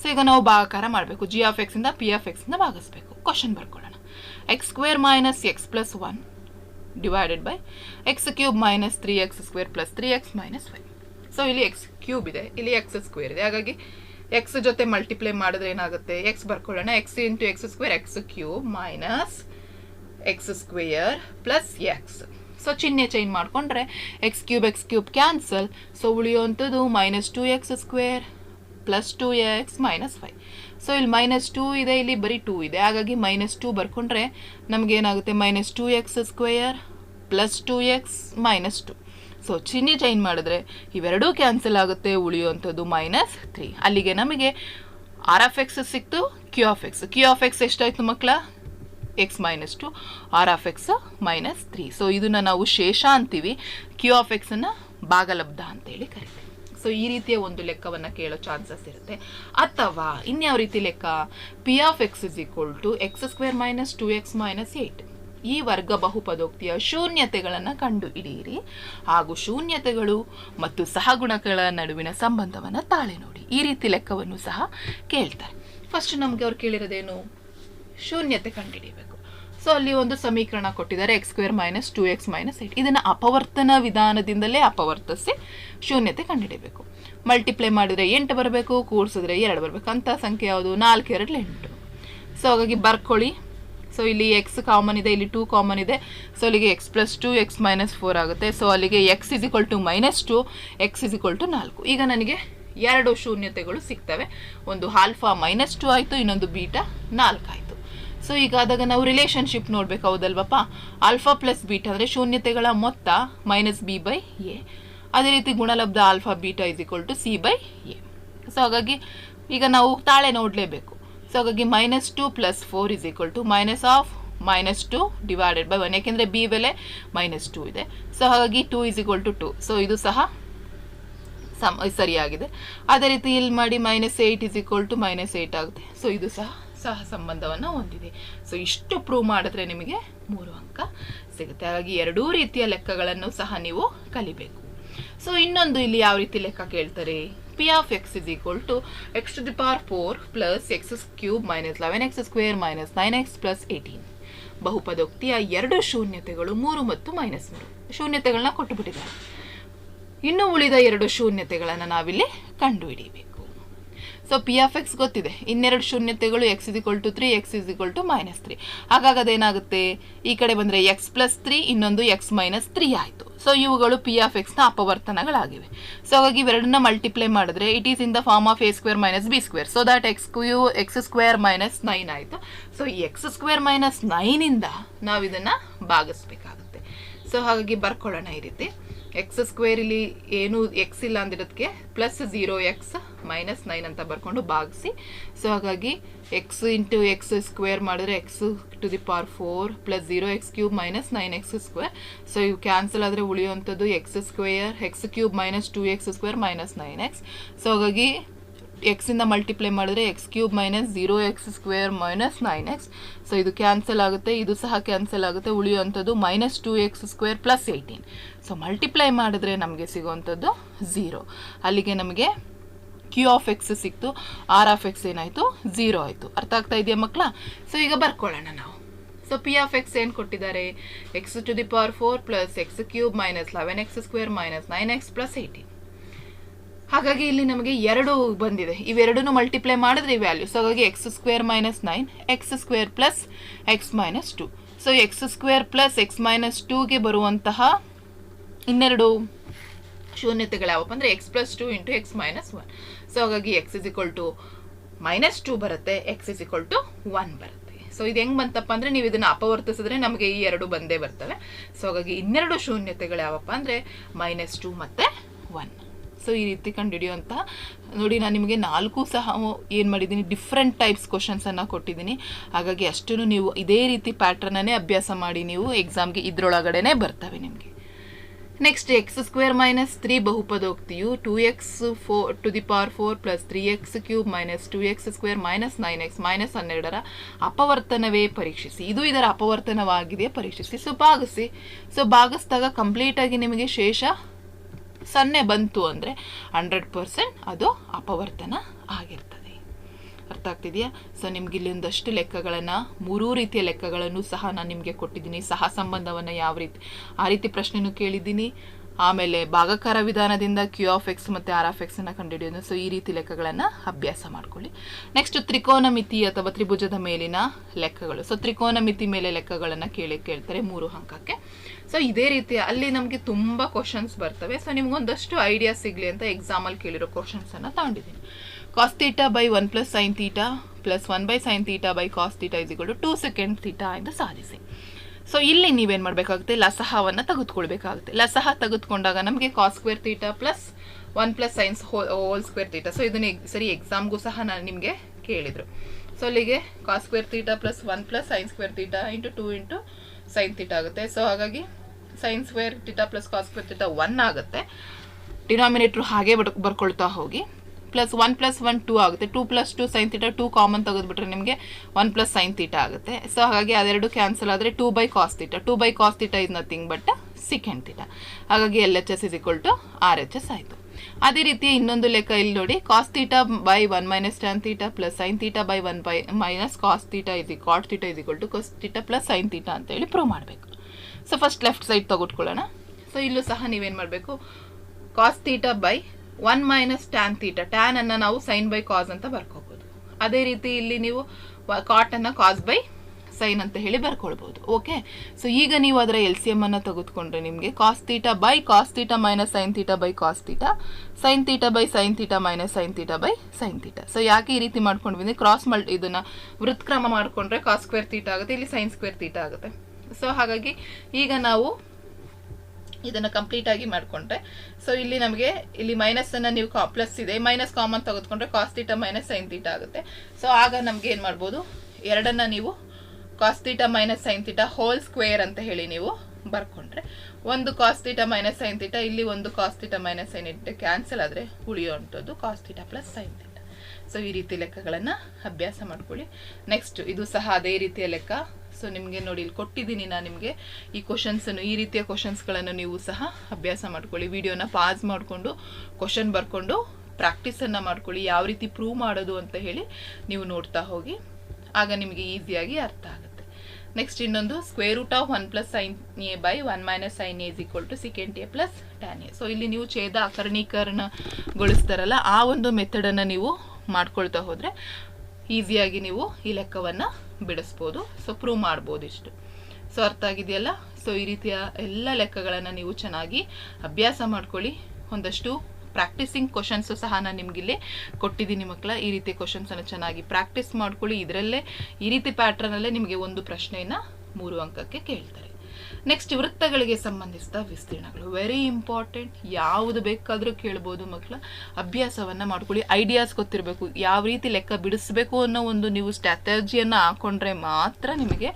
so ಈಗ ನಾವು ಭಾಗಾಕಾರ ಮಾಡಬೇಕು. ಜಿ ಆಫ್ ಎಕ್ಸಿಂದ ಪಿ ಆಫ್ ಎಕ್ಸಿಂದ ಭಾಗಿಸ್ಬೇಕು. Question ಬರ್ಕೊಳ್ಳೋಣ. X square minus X plus one divided by X cube minus three X square plus three X minus five so ಇಲ್ಲಿ ಎಕ್ಸ್ ಕ್ಯೂಬ್ ಇದೆ. ಇಲ್ಲಿ ಎಕ್ಸ್ ಸ್ಕ್ವೇರ್ ಇದೆ. ಹಾಗಾಗಿ ಎಕ್ಸ್ ಜೊತೆ ಮಲ್ಟಿಪ್ಲೈ ಮಾಡಿದ್ರೆ ಏನಾಗುತ್ತೆ? X ಬರ್ಕೊಳ್ಳೋಣ. X into X square X cube minus X square plus X so ಚಿಹ್ನೆ change ಮಾಡಿಕೊಂಡ್ರೆ X cube X cube cancel so ಉಳಿಯುವಂಥದ್ದು minus two X square plus two X minus five so ಇಲ್ಲಿ minus two ಇದೆ, ಇಲ್ಲಿ ಬರೀ two ಇದೆ. ಹಾಗಾಗಿ minus two ಬರ್ಕೊಂಡ್ರೆ ನಮಗೇನಾಗುತ್ತೆ minus two X square plus two X minus two so ಚಿಹ್ನೆ change ಮಾಡಿದ್ರೆ ಇವೆರಡೂ ಕ್ಯಾನ್ಸಲ್ ಆಗುತ್ತೆ, ಉಳಿಯುವಂಥದ್ದು ಮೈನಸ್ ತ್ರೀ ಅಲ್ಲಿಗೆ ನಮಗೆ ಆರ್ ಆಫ್ ಎಕ್ಸ್ ಸಿಕ್ತು Q of x Q of x ಎಷ್ಟಾಯಿತು ಮಕ್ಕಳ? X minus two R of x minus three so ಇದನ್ನು ನಾವು ಶೇಷ ಅಂತೀವಿ. ಕ್ಯೂ ಆಫ್ ಎಕ್ಸನ್ನು ಭಾಗಲಬ್ಧ ಅಂತೇಳಿ ಕರಿತೀವಿ. ಸೊ ಈ ರೀತಿಯ ಒಂದು ಲೆಕ್ಕವನ್ನು ಕೇಳೋ ಚಾನ್ಸಸ್ ಇರುತ್ತೆ. ಅಥವಾ ಇನ್ಯಾವ ರೀತಿ ಲೆಕ್ಕ? P of X is equal to X square minus two X minus eight ಈ ವರ್ಗ ಬಹುಪದೋಕ್ತಿಯ ಶೂನ್ಯತೆಗಳನ್ನು ಕಂಡು ಹಿಡಿಯಿರಿ ಹಾಗೂ ಶೂನ್ಯತೆಗಳು ಮತ್ತು ಸಹಗುಣಗಳ ನಡುವಿನ ಸಂಬಂಧವನ್ನು ತಾಳೆ ನೋಡಿ. ಈ ರೀತಿ ಲೆಕ್ಕವನ್ನು ಸಹ ಕೇಳ್ತಾರೆ. ಫಸ್ಟ್ ನಮಗೆ ಅವ್ರು ಕೇಳಿರೋದೇನು? ಶೂನ್ಯತೆ ಕಂಡುಹಿಡಿಯಬೇಕು. ಸೊ ಅಲ್ಲಿ ಒಂದು ಸಮೀಕರಣ ಕೊಟ್ಟಿದ್ದಾರೆ X square minus two X minus eight ಇದನ್ನು ಅಪವರ್ತನ ವಿಧಾನದಿಂದಲೇ ಅಪವರ್ತಿಸಿ ಶೂನ್ಯತೆ ಕಂಡುಹಿಡಿಯಬೇಕು. ಮಲ್ಟಿಪ್ಲೈ ಮಾಡಿದರೆ ಎಂಟು ಬರಬೇಕು, ಕೂಡಿಸಿದ್ರೆ ಎರಡು ಬರಬೇಕು. ಅಂತ ಸಂಖ್ಯೆ ಯಾವುದು? ನಾಲ್ಕು, ಎರಡು, ಎಂಟು. ಸೊ ಹಾಗಾಗಿ ಬರ್ಕೊಳ್ಳಿ. ಸೊ ಇಲ್ಲಿ ಎಕ್ಸ್ ಕಾಮನ್ ಇದೆ, ಇಲ್ಲಿ ಟೂ ಕಾಮನ್ ಇದೆ. ಸೊ ಅಲ್ಲಿಗೆ X plus two X minus four ಆಗುತ್ತೆ. ಸೊ ಅಲ್ಲಿಗೆ X is equal to minus two X is equal to ನಾಲ್ಕು. ಈಗ ನನಗೆ ಎರಡು ಶೂನ್ಯತೆಗಳು ಸಿಗ್ತವೆ. ಒಂದು ಹಾಲ್ಫಾ ಮೈನಸ್ ಟು ಆಯಿತು, ಇನ್ನೊಂದು ಬೀಟಾ ನಾಲ್ಕು ಆಯಿತು. ಸೊ ಈಗ ಆದಾಗ ನಾವು ರಿಲೇಷನ್ಶಿಪ್ ನೋಡ್ಬೇಕು, ಹೌದಲ್ವಪ್ಪ? ಆಲ್ಫಾ ಪ್ಲಸ್ ಬೀಟಾ ಅಂದರೆ ಶೂನ್ಯತೆಗಳ ಮೊತ್ತ ಮೈನಸ್ ಬಿ ಬೈ ಎ ಅದೇ ರೀತಿ ಗುಣಲಬ್ಧ alpha beta is equal to C by A so ಹಾಗಾಗಿ ಈಗ ನಾವು ತಾಳೆ ನೋಡಲೇಬೇಕು. ಸೊ ಹಾಗಾಗಿ minus two plus four is equal to minus of minus two divided by one ಯಾಕೆಂದರೆ ಬಿ ಬೆಲೆ ಮೈನಸ್ ಟು ಇದೆ. ಸೊ ಹಾಗಾಗಿ two is equal to two so ಇದು ಸಹ ಸಮ ಸರಿಯಾಗಿದೆ. ಅದೇ ರೀತಿ ಇಲ್ಲಿ ಮಾಡಿ minus eight is equal to minus eight ಆಗುತ್ತೆ. ಸೊ ಇದು ಸಹ ಸಹ ಸಂಬಂಧವನ್ನು ಹೊಂದಿದೆ. ಸೊ ಇಷ್ಟು ಪ್ರೂವ್ ಮಾಡಿದ್ರೆ ನಿಮಗೆ ಮೂರು ಅಂಕ ಸಿಗುತ್ತೆ. ಹಾಗಾಗಿ ಎರಡೂ ರೀತಿಯ ಲೆಕ್ಕಗಳನ್ನು ಸಹ ನೀವು ಕಲಿಬೇಕು. ಸೊ ಇನ್ನೊಂದು ಇಲ್ಲಿ ಯಾವ ರೀತಿ ಲೆಕ್ಕ ಕೇಳ್ತಾರೆ? P of X is equal to X to the power four plus X cube minus eleven X square minus nine X plus eighteen ಬಹುಪದೋಕ್ತಿಯ ಎರಡು ಶೂನ್ಯತೆಗಳು ಮೂರು ಮತ್ತು ಮೈನಸ್ ಮೂರು. ಶೂನ್ಯತೆಗಳನ್ನ ಕೊಟ್ಟುಬಿಟ್ಟಿದ್ದಾರೆ. ಇನ್ನು ಉಳಿದ ಎರಡು ಶೂನ್ಯತೆಗಳನ್ನು ನಾವಿಲ್ಲಿ ಕಂಡುಹಿಡಿಯಬೇಕು. ಸೊ ಪಿ ಎಫ್ ಎಕ್ಸ್ ಗೊತ್ತಿದೆ. ಇನ್ನೆರಡು ಶೂನ್ಯತೆಗಳು X is equal to three X is equal to minus three ಹಾಗಾಗಿ ಅದೇನಾಗುತ್ತೆ? ಈ ಕಡೆ ಬಂದರೆ ಎಕ್ಸ್ ಪ್ಲಸ್ ತ್ರೀ ಇನ್ನೊಂದು ಎಕ್ಸ್ ಮೈನಸ್ ತ್ರೀ ಆಯಿತು. ಸೊ ಇವುಗಳು ಪಿ ಆಫ್ ಎಕ್ಸ್ನ ಅಪವರ್ತನಗಳಾಗಿವೆ. ಸೊ ಹಾಗಾಗಿ ಇವೆರಡನ್ನ ಮಲ್ಟಿಪ್ಲೈ ಮಾಡಿದ್ರೆ it is in the form of A square minus B square so that X Q X square minus nine ಆಯಿತು. ಸೊ ಈ ಎಕ್ಸ್ ಸ್ಕ್ವೇರ್ ಮೈನಸ್ ನೈನಿಂದ ನಾವು ಇದನ್ನು ಭಾಗಿಸ್ಬೇಕಾಗುತ್ತೆ. ಸೊ ಹಾಗಾಗಿ ಬರ್ಕೊಳ್ಳೋಣ ಈ ರೀತಿ. ಎಕ್ಸ್ ಸ್ಕ್ವೇರ್ ಇಲ್ಲಿ ಏನು ಎಕ್ಸ್ ಇಲ್ಲ ಅಂದಿರೋದಕ್ಕೆ plus zero X minus nine ಅಂತ ಬರ್ಕೊಂಡು ಭಾಗಿಸಿ. ಸೊ ಹಾಗಾಗಿ ಎಕ್ಸ್ ಇಂಟು ಎಕ್ಸ್ ಸ್ಕ್ವೇರ್ ಮಾಡಿದ್ರೆ X to the power four plus zero X cube minus nine X square so ಇವು ಕ್ಯಾನ್ಸಲ್ ಆದರೆ ಉಳಿಯುವಂಥದ್ದು X square X cube minus two X square minus nine X so ಹಾಗಾಗಿ ಎಕ್ಸಿಂದ multiply ಮಾಡಿದ್ರೆ X cube minus zero X square minus nine X so ಇದು cancel ಆಗುತ್ತೆ, ಇದು ಸಹ cancel ಆಗುತ್ತೆ, ಉಳಿಯುವಂಥದ್ದು minus two X square plus eighteen so multiply ಮಾಡಿದ್ರೆ ನಮಗೆ ಸಿಗುವಂಥದ್ದು ಝೀರೋ ಅಲ್ಲಿಗೆ ನಮಗೆ ಕ್ಯೂ ಆಫ್ ಎಕ್ಸ್ ಸಿಕ್ತು ಆರ್ ಆಫ್ ಎಕ್ಸ್ ಏನಾಯಿತು ಝೀರೋ ಆಯಿತು. ಅರ್ಥ ಆಗ್ತಾ ಇದೆಯಾ ಮಕ್ಕಳ ಸೊ ಈಗ ಬರ್ಕೊಳ್ಳೋಣ ನಾವು. ಸೊ ಪಿ ಆಫ್ ಎಕ್ಸ್ ಏನು ಕೊಟ್ಟಿದ್ದಾರೆ? X to the power four plus X cube minus eleven X square minus nine X plus eighteen ಹಾಗಾಗಿ ಇಲ್ಲಿ ನಮಗೆ ಎರಡು ಬಂದಿದೆ. ಇವೆರಡನ್ನು ಮಲ್ಟಿಪ್ಲೈ ಮಾಡಿದ್ರೆ ಈ ವ್ಯಾಲ್ಯೂ ಸೊ ಹಾಗಾಗಿ X square minus nine X square plus X minus two so X square plus X minus ಟೂಗೆ ಬರುವಂತಹ ಇನ್ನೆರಡು ಶೂನ್ಯತೆಗಳು ಯಾವಪ್ಪ ಅಂದರೆ X plus two into X minus one so ಹಾಗಾಗಿ X is equal to minus two ಬರುತ್ತೆ X is equal to one ಬರುತ್ತೆ. So ಇದು ಹೆಂಗೆ ಬಂತಪ್ಪ ಅಂದರೆ ನೀವು ಇದನ್ನು ಅಪವರ್ತಿಸಿದ್ರೆ ನಮಗೆ ಈ ಎರಡು ಬಂದೇ ಬರ್ತವೆ. ಸೊ ಹಾಗಾಗಿ ಇನ್ನೆರಡು ಶೂನ್ಯತೆಗಳು ಯಾವಪ್ಪ ಅಂದರೆ ಮೈನಸ್ ಟು ಮತ್ತು ಒನ್ ಸೊ ಈ ರೀತಿ ಕಂಡುಹಿಡಿಯುವಂಥ ನೋಡಿ, ನಾನು ನಿಮಗೆ ನಾಲ್ಕು ಸಹ ಏನು ಮಾಡಿದ್ದೀನಿ ಡಿಫ್ರೆಂಟ್ ಟೈಪ್ಸ್ ಕ್ವಶನ್ಸನ್ನು ಕೊಟ್ಟಿದ್ದೀನಿ. ಹಾಗಾಗಿ ಅಷ್ಟೂ ನೀವು ಇದೇ ರೀತಿ ಪ್ಯಾಟ್ರನ್ನೇ ಅಭ್ಯಾಸ ಮಾಡಿ ನೀವು ಎಕ್ಸಾಮ್ಗೆ ಇದರೊಳಗಡೆನೇ ಬರ್ತವೆ ನಿಮಗೆ. Next X square minus three ಬಹುಪದೋಕ್ತಿಯು two X flow to the power four plus three X cube minus two X square minus nine X minus ಹನ್ನೆರಡರ ಅಪವರ್ತನವೇ ಪರೀಕ್ಷಿಸಿ. ಇದು ಇದರ ಅಪವರ್ತನವಾಗಿದೆ, ಪರೀಕ್ಷಿಸಿ. ಸೊ, ಭಾಗಿಸಿ. ಸೊ, ಭಾಗಿಸಿದಾಗ ಕಂಪ್ಲೀಟಾಗಿ ನಿಮಗೆ ಶೇಷ ಸೊನ್ನೆ ಬಂತು ಅಂದರೆ ಹಂಡ್ರೆಡ್ ಪರ್ಸೆಂಟ್ ಅದು ಅಪವರ್ತನ ಆಗಿರ್ತದೆ. ಅರ್ಥ ಆಗ್ತಿದೆಯಾ? ಸೊ ನಿಮ್ಗೆ ಇಲ್ಲಿ ಒಂದಷ್ಟು ಲೆಕ್ಕಗಳನ್ನು, ಮೂರೂ ರೀತಿಯ ಲೆಕ್ಕಗಳನ್ನು ಸಹ ನಾನು ನಿಮಗೆ ಕೊಟ್ಟಿದ್ದೀನಿ. ಸಹ ಸಂಬಂಧವನ್ನು ಯಾವ ರೀತಿ, ಆ ರೀತಿ ಪ್ರಶ್ನೆಯೂ ಕೇಳಿದ್ದೀನಿ. ಆಮೇಲೆ ಭಾಗಕಾರ ವಿಧಾನದಿಂದ ಕ್ಯೂ ಆಫ್ ಎಕ್ಸ್ ಮತ್ತು ಆರ್ ಆಫ್ ಎಕ್ಸನ್ನು ಕಂಡುಹಿಡಿಯೋದು. ಸೊ ಈ ರೀತಿ ಲೆಕ್ಕಗಳನ್ನು ಅಭ್ಯಾಸ ಮಾಡ್ಕೊಳ್ಳಿ. ನೆಕ್ಸ್ಟ್ ತ್ರಿಕೋನ ಮಿತಿ ಅಥವಾ ತ್ರಿಭುಜದ ಮೇಲಿನ ಲೆಕ್ಕಗಳು. ಸೊ ತ್ರಿಕೋನ ಮಿತಿ ಮೇಲೆ ಲೆಕ್ಕಗಳನ್ನು ಕೇಳಿ ಕೇಳ್ತಾರೆ ಮೂರು ಅಂಕಕ್ಕೆ. ಸೊ ಇದೇ ರೀತಿ ಅಲ್ಲಿ ನಮಗೆ ತುಂಬ ಕ್ವಶನ್ಸ್ ಬರ್ತವೆ. ಸೊ ನಿಮ್ಗೊಂದಷ್ಟು ಐಡಿಯಾ ಸಿಗಲಿ ಅಂತ ಎಕ್ಸಾಮಲ್ಲಿ ಕೇಳಿರೋ ಕ್ವಶನ್ಸನ್ನು ತಗೊಂಡಿದ್ದೀನಿ. Cos theta by one plus sine theta plus one by sine theta by cos theta ಇಸಿಗಳು to second theta ಎಂದು ಸಾಧಿಸಿ. ಸೊ ಇಲ್ಲಿ ನೀವೇನು ಮಾಡಬೇಕಾಗುತ್ತೆ? ಲಸಹವನ್ನು ತೆಗೆದುಕೊಳ್ಬೇಕಾಗುತ್ತೆ. ಲಸಹ ತೆಗೆದುಕೊಂಡಾಗ ನಮಗೆ cos square theta plus one plus sines whole square theta so ಇದನ್ನ ಸರಿ ಎಕ್ಸಾಮ್ಗೂ ಸಹ ನಾನು ನಿಮಗೆ ಕೇಳಿದರು. ಸೊ ಅಲ್ಲಿಗೆ cos square theta plus one plus sine square theta into two into sine theta ಆಗುತ್ತೆ. ಸೊ ಹಾಗಾಗಿ sine square theta plus cos square theta one ಆಗುತ್ತೆ. ಡಿನಾಮಿನೇಟ್ರು ಹಾಗೆ ಬಡ್, ಬರ್ಕೊಳ್ತಾ ಹೋಗಿ. Plus one plus one two ಆಗುತ್ತೆ. Two plus two sine theta two common ತೆಗೆದುಬಿಟ್ರೆ ನಿಮಗೆ one plus sine theta ಆಗುತ್ತೆ. ಸೊ ಹಾಗಾಗಿ ಅದೆರಡು ಕ್ಯಾನ್ಸಲ್ ಆದರೆ two by cos theta two by cos theta is nothing but second theta ಹಾಗಾಗಿ L H S is equal to R H S ಆಯಿತು. ಅದೇ ರೀತಿ ಇನ್ನೊಂದು ಲೆಕ್ಕ ಇಲ್ಲಿ ನೋಡಿ. Cos theta by one minus tan theta plus sine theta by one by minus cos theta is cot theta is equal to cos theta plus sine theta ಅಂತೇಳಿ prove ಮಾಡಬೇಕು. So first left side ತೊಗೊಟ್ಕೊಳ್ಳೋಣ so ಇಲ್ಲೂ ಸಹ ನೀವೇನು ಮಾಡಬೇಕು? Cos theta by one minus tan theta tan ಅನ್ನ ನಾವು sine by cos ಅಂತ ಬರ್ಕೋಬಹುದು ಅದೇ ರೀತಿ ಇಲ್ಲಿ ನೀವು ಕಾಟ್ ಅನ್ನ ಕಾಸ್ ಬೈ ಸೈನ್ ಅಂತ ಹೇಳಿ ಬರ್ಕೊಳ್ಬಹುದು ಓಕೆ ಸೊ ಈಗ ನೀವು ಅದರ ಎಲ್ ಸಿ ಎಂ ಅನ್ನ ತೆಗೆದುಕೊಂಡ್ರೆ ನಿಮಗೆ cos theta by cos theta minus sine theta by cos theta sine theta by sine theta minus sine theta by sine theta so ಯಾಕೆ ಈ ರೀತಿ ಮಾಡ್ಕೊಂಡ್ವಿ ಕ್ರಾಸ್ ಮಲ್ ಇದನ್ನ ವೃತ್ಕ್ರಮ ಮಾಡ್ಕೊಂಡ್ರೆ ಕಾಸ್ ಸ್ಕ್ವೇರ್ ತೀಟಾ ಆಗುತ್ತೆ, ಇಲ್ಲಿ ಸೈನ್ ಸ್ಕ್ವೇರ್ ತೀಟಾ ಆಗುತ್ತೆ. ಸೊ ಹಾಗಾಗಿ ಈಗ ನಾವು ಇದನ್ನ ಕಂಪ್ಲೀಟ್ ಆಗಿ ಮಾಡ್ಕೊಂಡ್ರೆ. ಸೊ ಇಲ್ಲಿ ನಮಗೆ, ಇಲ್ಲಿ ಮೈನಸ್ ಅನ್ನ ನೀವು ಪ್ಲಸ್ ಇದೆ. ಮೈನಸ್ ಕಾಮನ್ ತೆಗೆದುಕೊಂಡ್ರೆ cos theta minus sine theta ಆಗುತ್ತೆ. ಸೊ ಆಗ ನಮಗೆ ಏನು ಮಾಡ್ಬೋದು? ಎರಡನ್ನ ನೀವು cos theta minus sine theta whole square ಅಂತ ಹೇಳಿ ನೀವು ಬರ್ಕೊಂಡ್ರೆ. ಒಂದು cos theta minus sine theta ಇಲ್ಲಿ ಒಂದು ಕಾಸ್ ತೀಟಾ ಮೈನಸ್ ಸೈನ್ ಇಟ್ಟು ಕ್ಯಾನ್ಸಲ್ ಆದರೆ ಉಳಿಯುವಂಥದ್ದು cos plus sine theta so ಈ ರೀತಿ ಲೆಕ್ಕಗಳನ್ನು ಅಭ್ಯಾಸ ಮಾಡ್ಕೊಳ್ಳಿ. ನೆಕ್ಸ್ಟ್ ಇದು ಸಹ ಅದೇ ರೀತಿಯ ಲೆಕ್ಕ. ಸೊ ನಿಮಗೆ ನೋಡಿ, ಇಲ್ಲಿ ಕೊಟ್ಟಿದ್ದೀನಿ ನಾನು ನಿಮಗೆ ಈ ಕ್ವಶನ್ಸನ್ನು ಈ ರೀತಿಯ ಕ್ವಶನ್ಸ್ಗಳನ್ನು ನೀವು ಸಹ ಅಭ್ಯಾಸ ಮಾಡ್ಕೊಳ್ಳಿ. ವಿಡಿಯೋನ ಪಾಸ್ ಮಾಡಿಕೊಂಡು ಕ್ವಶನ್ ಬರ್ಕೊಂಡು ಪ್ರಾಕ್ಟೀಸನ್ನು ಮಾಡ್ಕೊಳ್ಳಿ. ಯಾವ ರೀತಿ ಪ್ರೂವ್ ಮಾಡೋದು ಅಂತ ಹೇಳಿ ನೀವು ನೋಡ್ತಾ ಹೋಗಿ, ಆಗ ನಿಮಗೆ ಈಸಿಯಾಗಿ ಅರ್ಥ ಆಗುತ್ತೆ. ನೆಕ್ಸ್ಟ್ ಇನ್ನೊಂದು square root of one plus sine A by one minus sine A is equal to second A plus tan A so ಇಲ್ಲಿ ನೀವು ಛೇದ ಅಕರ್ಣೀಕರಣಗೊಳಿಸ್ತಾರಲ್ಲ ಆ ಒಂದು ಮೆಥಡನ್ನು ನೀವು ಮಾಡ್ಕೊಳ್ತಾ ಹೋದರೆ ಈಸಿಯಾಗಿ ನೀವು ಈ ಲೆಕ್ಕವನ್ನು ಬಿಡಿಸ್ಬೋದು. ಸೊ ಪ್ರೂವ್ ಮಾಡ್ಬೋದು ಇಷ್ಟು. ಸೊ ಅರ್ಥ ಆಗಿದೆಯಲ್ಲ? ಸೊ ಈ ರೀತಿಯ ಎಲ್ಲ ಲೆಕ್ಕಗಳನ್ನು ನೀವು ಚೆನ್ನಾಗಿ ಅಭ್ಯಾಸ ಮಾಡ್ಕೊಳ್ಳಿ. ಒಂದಷ್ಟು ಪ್ರಾಕ್ಟೀಸಿಂಗ್ ಕ್ವಶನ್ಸು ಸಹ ನಾನು ನಿಮಗಿಲ್ಲಿ ಕೊಟ್ಟಿದ್ದೀನಿ ಮಕ್ಕಳ ಈ ರೀತಿ ಕ್ವಶನ್ಸನ್ನು ಚೆನ್ನಾಗಿ ಪ್ರಾಕ್ಟೀಸ್ ಮಾಡ್ಕೊಳ್ಳಿ. ಇದರಲ್ಲೇ ಈ ರೀತಿ ಪ್ಯಾಟ್ರನಲ್ಲೇ ನಿಮಗೆ ಒಂದು ಪ್ರಶ್ನೆಯನ್ನು ಮೂರು ಅಂಕಕ್ಕೆ ಕೇಳ್ತಾರೆ. ನೆಕ್ಸ್ಟ್ ವೃತ್ತಗಳಿಗೆ ಸಂಬಂಧಿಸಿದ ವಿಸ್ತೀರ್ಣಗಳು. ವೆರಿ ಇಂಪಾರ್ಟೆಂಟ್ ಯಾವುದು ಬೇಕಾದರೂ ಕೇಳ್ಬೋದು ಮಕ್ಕಳ. ಅಭ್ಯಾಸವನ್ನು ಮಾಡ್ಕೊಳ್ಳಿ. ಐಡಿಯಾಸ್ ಗೊತ್ತಿರಬೇಕು. ಯಾವ ರೀತಿ ಲೆಕ್ಕ ಬಿಡಿಸ್ಬೇಕು ಅನ್ನೋ ಒಂದು ನೀವು ಸ್ಟ್ರಾಟಜಿಯನ್ನು ಹಾಕ್ಕೊಂಡ್ರೆ ಮಾತ್ರ ನಿಮಗೆ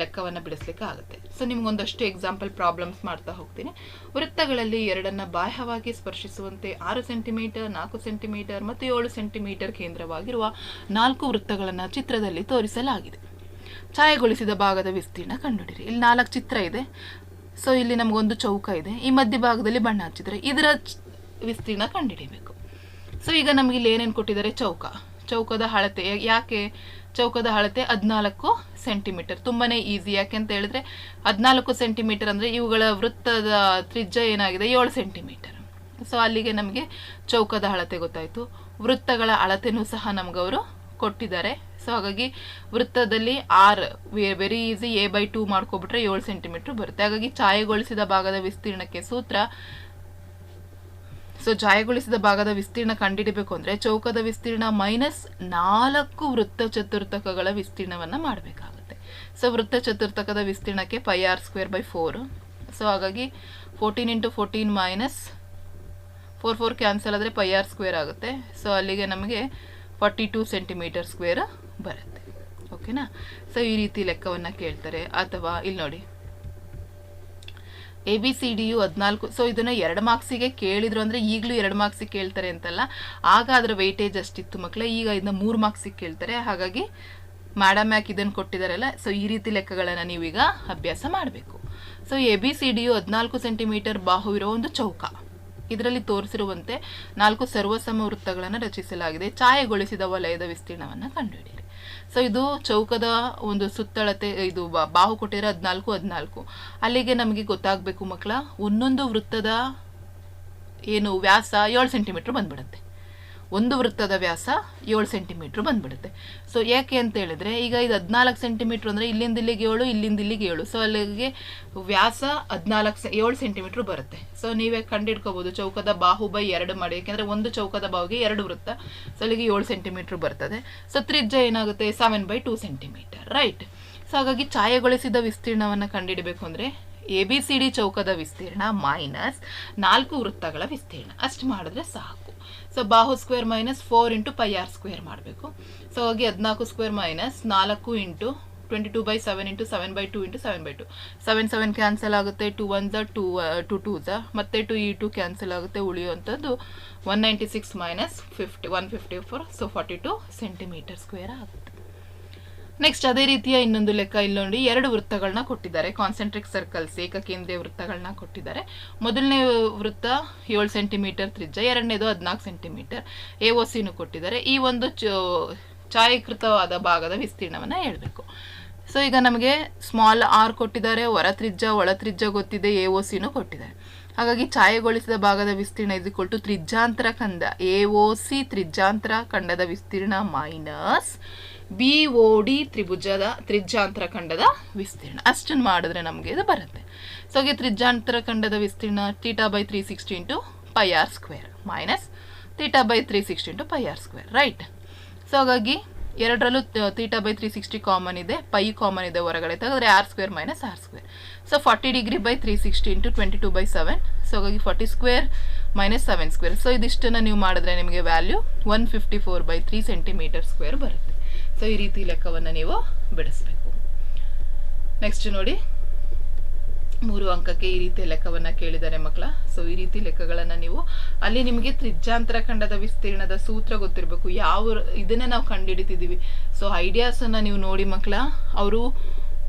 ಲೆಕ್ಕವನ್ನು ಬಿಡಿಸ್ಲಿಕ್ಕೆ ಆಗುತ್ತೆ. ಸೊ ನಿಮಗೊಂದಷ್ಟು ಎಕ್ಸಾಂಪಲ್ ಪ್ರಾಬ್ಲಮ್ಸ್ ಮಾಡ್ತಾ ಹೋಗ್ತೀನಿ. ವೃತ್ತಗಳಲ್ಲಿ ಎರಡನ್ನು ಬಾಹ್ಯವಾಗಿ ಸ್ಪರ್ಶಿಸುವಂತೆ ಆರು ಸೆಂಟಿಮೀಟರ್ ನಾಲ್ಕು ಸೆಂಟಿಮೀಟರ್ ಮತ್ತು ಏಳು ಸೆಂಟಿಮೀಟರ್ ಕೇಂದ್ರವಾಗಿರುವ ನಾಲ್ಕು ವೃತ್ತಗಳನ್ನು ಚಿತ್ರದಲ್ಲಿ ತೋರಿಸಲಾಗಿದೆ. ಛಾಯೆಗೊಳಿಸಿದ ಭಾಗದ ವಿಸ್ತೀರ್ಣ ಕಂಡುಹಿಡಿರಿ ಇಲ್ಲಿ ನಾಲ್ಕು ಚಿತ್ರ ಇದೆ. ಸೊ ಇಲ್ಲಿ ನಮಗೊಂದು ಚೌಕ ಇದೆ. ಈ ಮಧ್ಯ ಭಾಗದಲ್ಲಿ ಬಣ್ಣ ಹಚ್ಚಿದರೆ ಇದರ ವಿಸ್ತೀರ್ಣ ಕಂಡುಹಿಡಿಬೇಕು ಸೊ ಈಗ ನಮಗೆ ಇಲ್ಲಿ ಏನೇನು ಕೊಟ್ಟಿದ್ದಾರೆ? ಚೌಕ. ಚೌಕದ ಅಳತೆ ಯಾಕೆ ಚೌಕದ ಅಳತೆ? ಹದಿನಾಲ್ಕು ಸೆಂಟಿಮೀಟರ್. ತುಂಬಾ ಈಸಿ. ಯಾಕೆ ಅಂತ ಹೇಳಿದ್ರೆ, ಹದಿನಾಲ್ಕು ಸೆಂಟಿಮೀಟರ್ ಅಂದರೆ ಇವುಗಳ ವೃತ್ತದ ತ್ರಿಜ್ಯ ಏನಾಗಿದೆ? ಏಳು ಸೆಂಟಿಮೀಟರ್. ಸೊ ಅಲ್ಲಿಗೆ ನಮಗೆ ಚೌಕದ ಅಳತೆ ಗೊತ್ತಾಯಿತು. ವೃತ್ತಗಳ ಅಳತೆನೂ ಸಹ ನಮಗವರು ಕೊಟ್ಟಿದ್ದಾರೆ. ಸೊ ಹಾಗಾಗಿ ವೃತ್ತದಲ್ಲಿ R very easy A by two ಮಾಡ್ಕೊಬಿಟ್ರೆ ಏಳು ಸೆಂಟಿಮೀಟರ್ ಬರುತ್ತೆ. ಹಾಗಾಗಿ ಛಾಯೆಗೊಳಿಸಿದ ಭಾಗದ ವಿಸ್ತೀರ್ಣಕ್ಕೆ ಸೂತ್ರ ಸೊ ಜಾಯಗೊಳಿಸಿದ ಭಾಗದ ವಿಸ್ತೀರ್ಣ ಕಂಡಿಡಿಬೇಕು ಅಂದರೆ ಚೌಕದ ವಿಸ್ತೀರ್ಣ ಮೈನಸ್ ನಾಲ್ಕು ವೃತ್ತ ಚತುರ್ಥಕಗಳ ವಿಸ್ತೀರ್ಣವನ್ನು ಮಾಡಬೇಕಾಗುತ್ತೆ. ಸೊ ವೃತ್ತ ಚತುರ್ಥಕದ ವಿಸ್ತೀರ್ಣಕ್ಕೆ pi R square by four so ಹಾಗಾಗಿ fourteen into fourteen minus four four cancel ಆದರೆ ಪೈ ಆರ್ ಸ್ಕ್ವೇರ್ ಆಗುತ್ತೆ. ಸೊ ಅಲ್ಲಿಗೆ ನಮಗೆ ಫಾರ್ಟಿ ಟೂ ಸೆಂಟಿಮೀಟರ್ ಸ್ಕ್ವೇರ್ ಬರುತ್ತೆ. ಓಕೆನಾ? ಸೊ ಈ ರೀತಿ ಲೆಕ್ಕವನ್ನು ಕೇಳ್ತಾರೆ. ಅಥವಾ ಇಲ್ಲಿ ನೋಡಿ. ಎ ಬಿ ಸಿ ಡಿ ಯು ಹದಿನಾಲ್ಕು. ಸೊ ಇದನ್ನು ಎರಡು ಮಾರ್ಕ್ಸಿಗೆ ಕೇಳಿದ್ರು ಅಂದರೆ ಈಗಲೂ ಎರಡು ಮಾರ್ಕ್ಸಿಗೆ ಕೇಳ್ತಾರೆ ಅಂತಲ್ಲ. ಆಗ ಅದರ ವೆಯ್ಟೇಜ್ ಅಷ್ಟಿತ್ತು ಮಕ್ಕಳೇ ಈಗ ಇದನ್ನ ಮೂರು ಮಾರ್ಕ್ಸಿಗೆ ಕೇಳ್ತಾರೆ. ಹಾಗಾಗಿ ಮೇಡಮ್ ಯಾಕೆ ಇದನ್ನು ಕೊಟ್ಟಿದ್ದಾರಲ್ಲ ಸೊ ಈ ರೀತಿ ಲೆಕ್ಕಗಳನ್ನು ನೀವೀಗ ಅಭ್ಯಾಸ ಮಾಡಬೇಕು. So A B C D you ಹದಿನಾಲ್ಕು ಸೆಂಟಿಮೀಟರ್ ಬಾಹು ಇರೋ ಒಂದು ಚೌಕ. ಇದರಲ್ಲಿ ತೋರಿಸಿರುವಂತೆ ನಾಲ್ಕು ಸರ್ವಸಮ ವೃತ್ತಗಳನ್ನು ರಚಿಸಲಾಗಿದೆ. ಛಾಯೆಗೊಳಿಸಿದ ವಲಯದ ವಿಸ್ತೀರ್ಣವನ್ನು ಕಂಡುಹಿಡಿಯಿರಿ. ಸೊ ಇದು ಚೌಕದ ಒಂದು ಸುತ್ತಳತೆ, ಇದು ಬಾಹು ಕೊಟ್ಟಿರೋ ಹದಿನಾಲ್ಕು ಹದಿನಾಲ್ಕು. ಅಲ್ಲಿಗೆ ನಮಗೆ ಗೊತ್ತಾಗಬೇಕು ಮಕ್ಕಳ, ಒಂದೊಂದು ವೃತ್ತದ ಏನು ವ್ಯಾಸ ಏಳು ಸೆಂಟಿಮೀಟ್ರ್ ಬಂದ್ಬಿಡುತ್ತೆ. ಒಂದು ವೃತ್ತದ ವ್ಯಾಸ ಏಳು ಸೆಂಟಿಮೀಟ್ರ್ ಬಂದ್ಬಿಡುತ್ತೆ. ಸೊ ಯಾಕೆ ಅಂತ ಹೇಳಿದ್ರೆ, ಈಗ ಇದು ಹದಿನಾಲ್ಕು ಸೆಂಟಿಮೀಟ್ರ್ ಅಂದರೆ ಇಲ್ಲಿಂದ ಇಲ್ಲಿಗೆ ಏಳು ಇಲ್ಲಿಂದ ಇಲ್ಲಿಗೆ ಏಳು. ಸೊ ಅಲ್ಲಿಗೆ ವ್ಯಾಸ ಹದಿನಾಲ್ಕು ಸೆ ಏಳು ಸೆಂಟಿಮೀಟ್ರ್ ಬರುತ್ತೆ. ಸೊ ನೀವೇ ಕಂಡಿಡ್ಕೋಬೋದು, ಚೌಕದ ಬಾಹು ಬೈ ಎರಡು ಮಾಡಿ. ಯಾಕೆಂದರೆ ಒಂದು ಚೌಕದ ಬಾಹುಗೆ ಎರಡು ವೃತ್ತ. ಸೊ ಅಲ್ಲಿಗೆ ಏಳು ಸೆಂಟಿಮೀಟ್ರ್ ಬರ್ತದೆ. ಸೊ ತ್ರಿಜ್ಯ ಏನಾಗುತ್ತೆ? Seven by two centimetre right so ಹಾಗಾಗಿ ಛಾಯೆಗೊಳಿಸಿದ ವಿಸ್ತೀರ್ಣವನ್ನು ಕಂಡುಹಿಡಬೇಕು ಅಂದರೆ ಎ ಬಿ ಸಿ ಡಿ ಚೌಕದ ವಿಸ್ತೀರ್ಣ ಮೈನಸ್ ನಾಲ್ಕು ವೃತ್ತಗಳ ವಿಸ್ತೀರ್ಣ. ಅಷ್ಟು ಮಾಡಿದ್ರೆ ಸಾಕು. ಸೊ ಬಾಹು square minus four into pi R square ಮಾಡಬೇಕು. ಸೊ ಹಾಗೆ ಹದಿನಾಲ್ಕು ಸ್ಕ್ವೇರ್ ಮೈನಸ್ ನಾಲ್ಕು into twenty two by seven into seven by two into seven by two seven seven cancel ಆಗುತ್ತೆ ಟು ಒನ್ ಝ ಟು ಟು ಟೂ ಝ ಮತ್ತೆ two ಇ two cancel ಆಗುತ್ತೆ ಉಳಿಯುವಂಥದ್ದು one ninety six minus fifty one fifty four so forty two centimetre square ಆಗುತ್ತೆ. Next ಅದೇ ರೀತಿಯ ಇನ್ನೊಂದು ಲೆಕ್ಕ ಇಲ್ಲಿ ನೋಡಿ. ಎರಡು ವೃತ್ತಗಳನ್ನ ಕೊಟ್ಟಿದ್ದಾರೆ. ಕಾನ್ಸೆಂಟ್ರಿಕ್ ಸರ್ಕಲ್ಸ್ ಏಕಕೇಂದ್ರೀಯ ವೃತ್ತಗಳನ್ನ ಕೊಟ್ಟಿದ್ದಾರೆ. ಮೊದಲನೇ ವೃತ್ತ ಏಳು ಸೆಂಟಿಮೀಟರ್ ತ್ರಿಜ್ಯ, ಎರಡನೇದು ಹದಿನಾಲ್ಕು ಸೆಂಟಿಮೀಟರ್ ಎ ಒ ಸಿನೂ ಕೊಟ್ಟಿದ್ದಾರೆ. ಈ ಒಂದು ಛಾಯೀಕೃತವಾದ ಭಾಗದ ವಿಸ್ತೀರ್ಣವನ್ನು ಹೇಳಬೇಕು. ಸೊ ಈಗ ನಮಗೆ ಸ್ಮಾಲ್ ಆರ್ ಕೊಟ್ಟಿದ್ದಾರೆ ಹೊರ ತ್ರಿಜ್ಯ, ಒಳ ತ್ರಿಜ್ಯ ಗೊತ್ತಿದೆ ಎ ಒ ಸಿನೂ ಕೊಟ್ಟಿದ್ದಾರೆ. ಹಾಗಾಗಿ ಛಾಯೆಗೊಳಿಸಿದ ಭಾಗದ ವಿಸ್ತೀರ್ಣ ಟು ತ್ರಿಜ್ಯಾಂತರ ಖಂಡ ಎ ಒ ಸಿ ತ್ರಿಜ್ಯಾಂತರ ಖಂಡದ ವಿಸ್ತೀರ್ಣ ಮೈನಸ್ ಬಿ ಓ ಡಿ ತ್ರಿಭುಜದ ತ್ರಿಜ್ಯಾಂತರ ಖಂಡದ ವಿಸ್ತೀರ್ಣ. ಅಷ್ಟನ್ನು ಮಾಡಿದ್ರೆ ನಮಗೆ ಇದು ಬರುತ್ತೆ. ಸೊ ಹಾಗೆ ತ್ರಿಜ್ಯಾಂತರ ಖಂಡದ ವಿಸ್ತೀರ್ಣ theta by three sixty into pi R square minus theta by three sixty into pi R square. Right? So ಹಾಗಾಗಿ ಎರಡರಲ್ಲೂ theta by three sixty common ಇದೆ, ಪೈ ಕಾಮನ್ ಇದೆ ಹೊರಗಡೆ. ತೆಗೆದ್ರೆ R square minus R square. So forty degree by three sixty into twenty two by seven. So ಹಾಗಾಗಿ forty square minus seven square. So ಇದಿಷ್ಟನ್ನು ನೀವು ಮಾಡಿದ್ರೆ ನಿಮಗೆ value one fifty four by three centimetre square ಬರುತ್ತೆ. So ಈ ರೀತಿ ಲೆಕ್ಕವನ್ನು ನೀವು ಬಿಡಿಸ್ಬೇಕು. ನೆಕ್ಸ್ಟ್ ನೋಡಿ, ಮೂರು ಅಂಕಕ್ಕೆ ಈ ರೀತಿ ಲೆಕ್ಕವನ್ನ ಕೇಳಿದ್ದಾರೆ ಮಕ್ಕಳ. ಸೊ ಈ ರೀತಿ ಲೆಕ್ಕಗಳನ್ನ ನೀವು ಅಲ್ಲಿ ನಿಮಗೆ ತ್ರಿಜ್ಯಾಂತರ ಖಂಡದ ವಿಸ್ತೀರ್ಣದ ಸೂತ್ರ ಗೊತ್ತಿರಬೇಕು. ಯಾವ ಇದನ್ನೇ ನಾವು ಕಂಡುಹಿಡಿತಿದ್ದೀವಿ ಸೊ ಐಡಿಯಾಸ್ ನೀವು ನೋಡಿ ಮಕ್ಕಳ. ಅವರು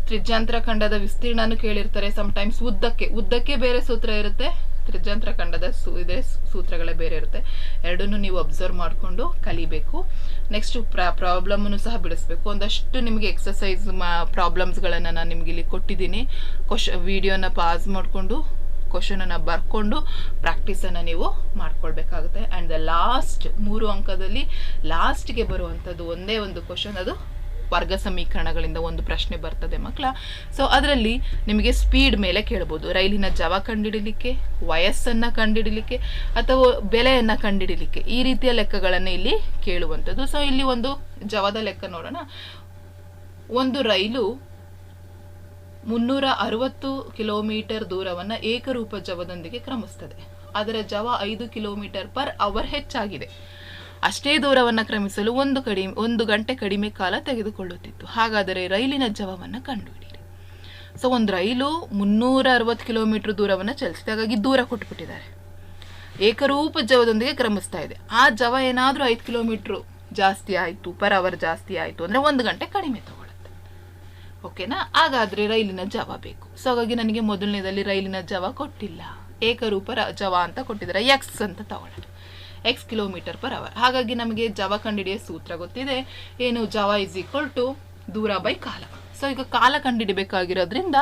ತ್ರಿಜ್ಯಾಂತರ ಖಂಡದ ವಿಸ್ತೀರ್ಣನೂ ಕೇಳಿರ್ತಾರೆ ಸಮಟೈಮ್ಸ್ ಉದ್ದಕ್ಕೆ. ಉದ್ದಕ್ಕೆ ಬೇರೆ ಸೂತ್ರ ಇರುತ್ತೆ, ತ್ರಿಜ್ಯಾಂತರ ಖಂಡದ ಸೂ ಇದೇ ಸೂತ್ರಗಳೇ ಬೇರೆ ಇರುತ್ತೆ. ಎರಡನ್ನೂ ನೀವು ಅಬ್ಸರ್ವ್ ಮಾಡಿಕೊಂಡು ಕಲಿಬೇಕು. ನೆಕ್ಸ್ಟ್ ಪ್ರಾ ಪ್ರಾಬ್ಲಮನ್ನು ಸಹ ಬಿಡಿಸ್ಬೇಕು. ಒಂದಷ್ಟು ನಿಮಗೆ ಎಕ್ಸಸೈಸ್ ಮಾ ಪ್ರಾಬ್ಲಮ್ಸ್ಗಳನ್ನು ನಾನು ನಿಮ್ಗೆ ಇಲ್ಲಿ ಕೊಟ್ಟಿದ್ದೀನಿ. ಕ್ವಶ ವಿಡಿಯೋನ ಪಾಸ್ ಮಾಡಿಕೊಂಡು ಕ್ವಶನನ್ನು ಬರ್ಕೊಂಡು ಪ್ರಾಕ್ಟೀಸನ್ನು ನೀವು ಮಾಡ್ಕೊಳ್ಬೇಕಾಗುತ್ತೆ. ಆ್ಯಂಡ್ ದ ಲಾಸ್ಟ್ ಮೂರು ಅಂಕದಲ್ಲಿ ಲಾಸ್ಟ್ಗೆ ಬರುವಂಥದ್ದು ಒಂದೇ ಒಂದು ಕ್ವಶನ್ ಅದು ವರ್ಗ ಸಮೀಕರಣಗಳಿಂದ ಒಂದು ಪ್ರಶ್ನೆ ಬರ್ತದೆ ಮಕ್ಕಳ. ಸೊ ಅದರಲ್ಲಿ ನಿಮಗೆ ಸ್ಪೀಡ್ ಮೇಲೆ ಕೇಳ್ಬೋದು. ರೈಲಿನ ಜವ ಕಂಡುಹಿಡಿಲಿಕ್ಕೆ ವಯಸ್ಸನ್ನು ಕಂಡುಹಿಡಿಲಿಕ್ಕೆ ಅಥವಾ ಬೆಲೆಯನ್ನು ಕಂಡುಹಿಡಿಲಿಕ್ಕೆ ಈ ರೀತಿಯ ಲೆಕ್ಕಗಳನ್ನು ಇಲ್ಲಿ ಕೇಳುವಂಥದ್ದು. ಸೊ ಇಲ್ಲಿ ಒಂದು ಜವದ ಲೆಕ್ಕ ನೋಡೋಣ. ಒಂದು ರೈಲು ಮುನ್ನೂರ ಅರವತ್ತು ಕಿಲೋಮೀಟರ್ ದೂರವನ್ನು ಏಕರೂಪ ಜವದೊಂದಿಗೆ ಕ್ರಮಿಸ್ತದೆ. ಅದರ ಜವ ಐದು ಕಿಲೋಮೀಟರ್ ಪರ್ ಅವರ್ ಹೆಚ್ಚಾಗಿದೆ. ಅಷ್ಟೇ ದೂರವನ್ನು ಕ್ರಮಿಸಲು ಒಂದು ಕಡಿಮೆ, ಒಂದು ಗಂಟೆ ಕಡಿಮೆ ಕಾಲ ತೆಗೆದುಕೊಳ್ಳುತ್ತಿತ್ತು. ಹಾಗಾದರೆ ರೈಲಿನ ಜವವನ್ನು ಕಂಡುಹಿಡಿಯಿರಿ. ಸೊ, ಒಂದು ರೈಲು ಮುನ್ನೂರ ಅರವತ್ತು ಕಿಲೋಮೀಟರ್ ದೂರವನ್ನು ಚಲಿಸಿದೆ ಹಾಗಾಗಿ ದೂರ ಕೊಟ್ಬಿಟ್ಟಿದ್ದಾರೆ. ಏಕರೂಪ ಜವದೊಂದಿಗೆ ಕ್ರಮಿಸ್ತಾ ಇದೆ. ಆ ಜವ ಏನಾದರೂ ಐದು ಕಿಲೋಮೀಟ್ರು ಜಾಸ್ತಿ ಆಯಿತು, ಪರ್ ಅವರ್ ಜಾಸ್ತಿ ಆಯಿತು ಅಂದರೆ ಒಂದು ಗಂಟೆ ಕಡಿಮೆ ತಗೊಳ್ಳುತ್ತೆ ಓಕೆನಾ ಹಾಗಾದರೆ ರೈಲಿನ ಜವ ಬೇಕು. ಸೊ ಹಾಗಾಗಿ ನನಗೆ ಮೊದಲನೇದಲ್ಲಿ ರೈಲಿನ ಜವ ಕೊಟ್ಟಿಲ್ಲ. ಏಕರೂಪ ಜವ ಅಂತ ಕೊಟ್ಟಿದ್ದಾರೆ. ಎಕ್ಸ್ ಅಂತ ತಗೊಳ್ಳೋಣ. ಎಕ್ಸ್ ಕಿಲೋಮೀಟರ್ ಪರ್ ಅವರ್ ಹಾಗಾಗಿ ನಮಗೆ ಜವ ಕಂಡಿಡಿಯೋ ಸೂತ್ರ ಗೊತ್ತಿದೆ. ಏನು ಜವ ಇಸ್ ಈಕ್ವಲ್ ಟು ದೂರ ಬೈ ಕಾಲ. ಸೊ ಈಗ ಕಾಲ ಕಂಡುಹಿಡಬೇಕಾಗಿರೋದ್ರಿಂದ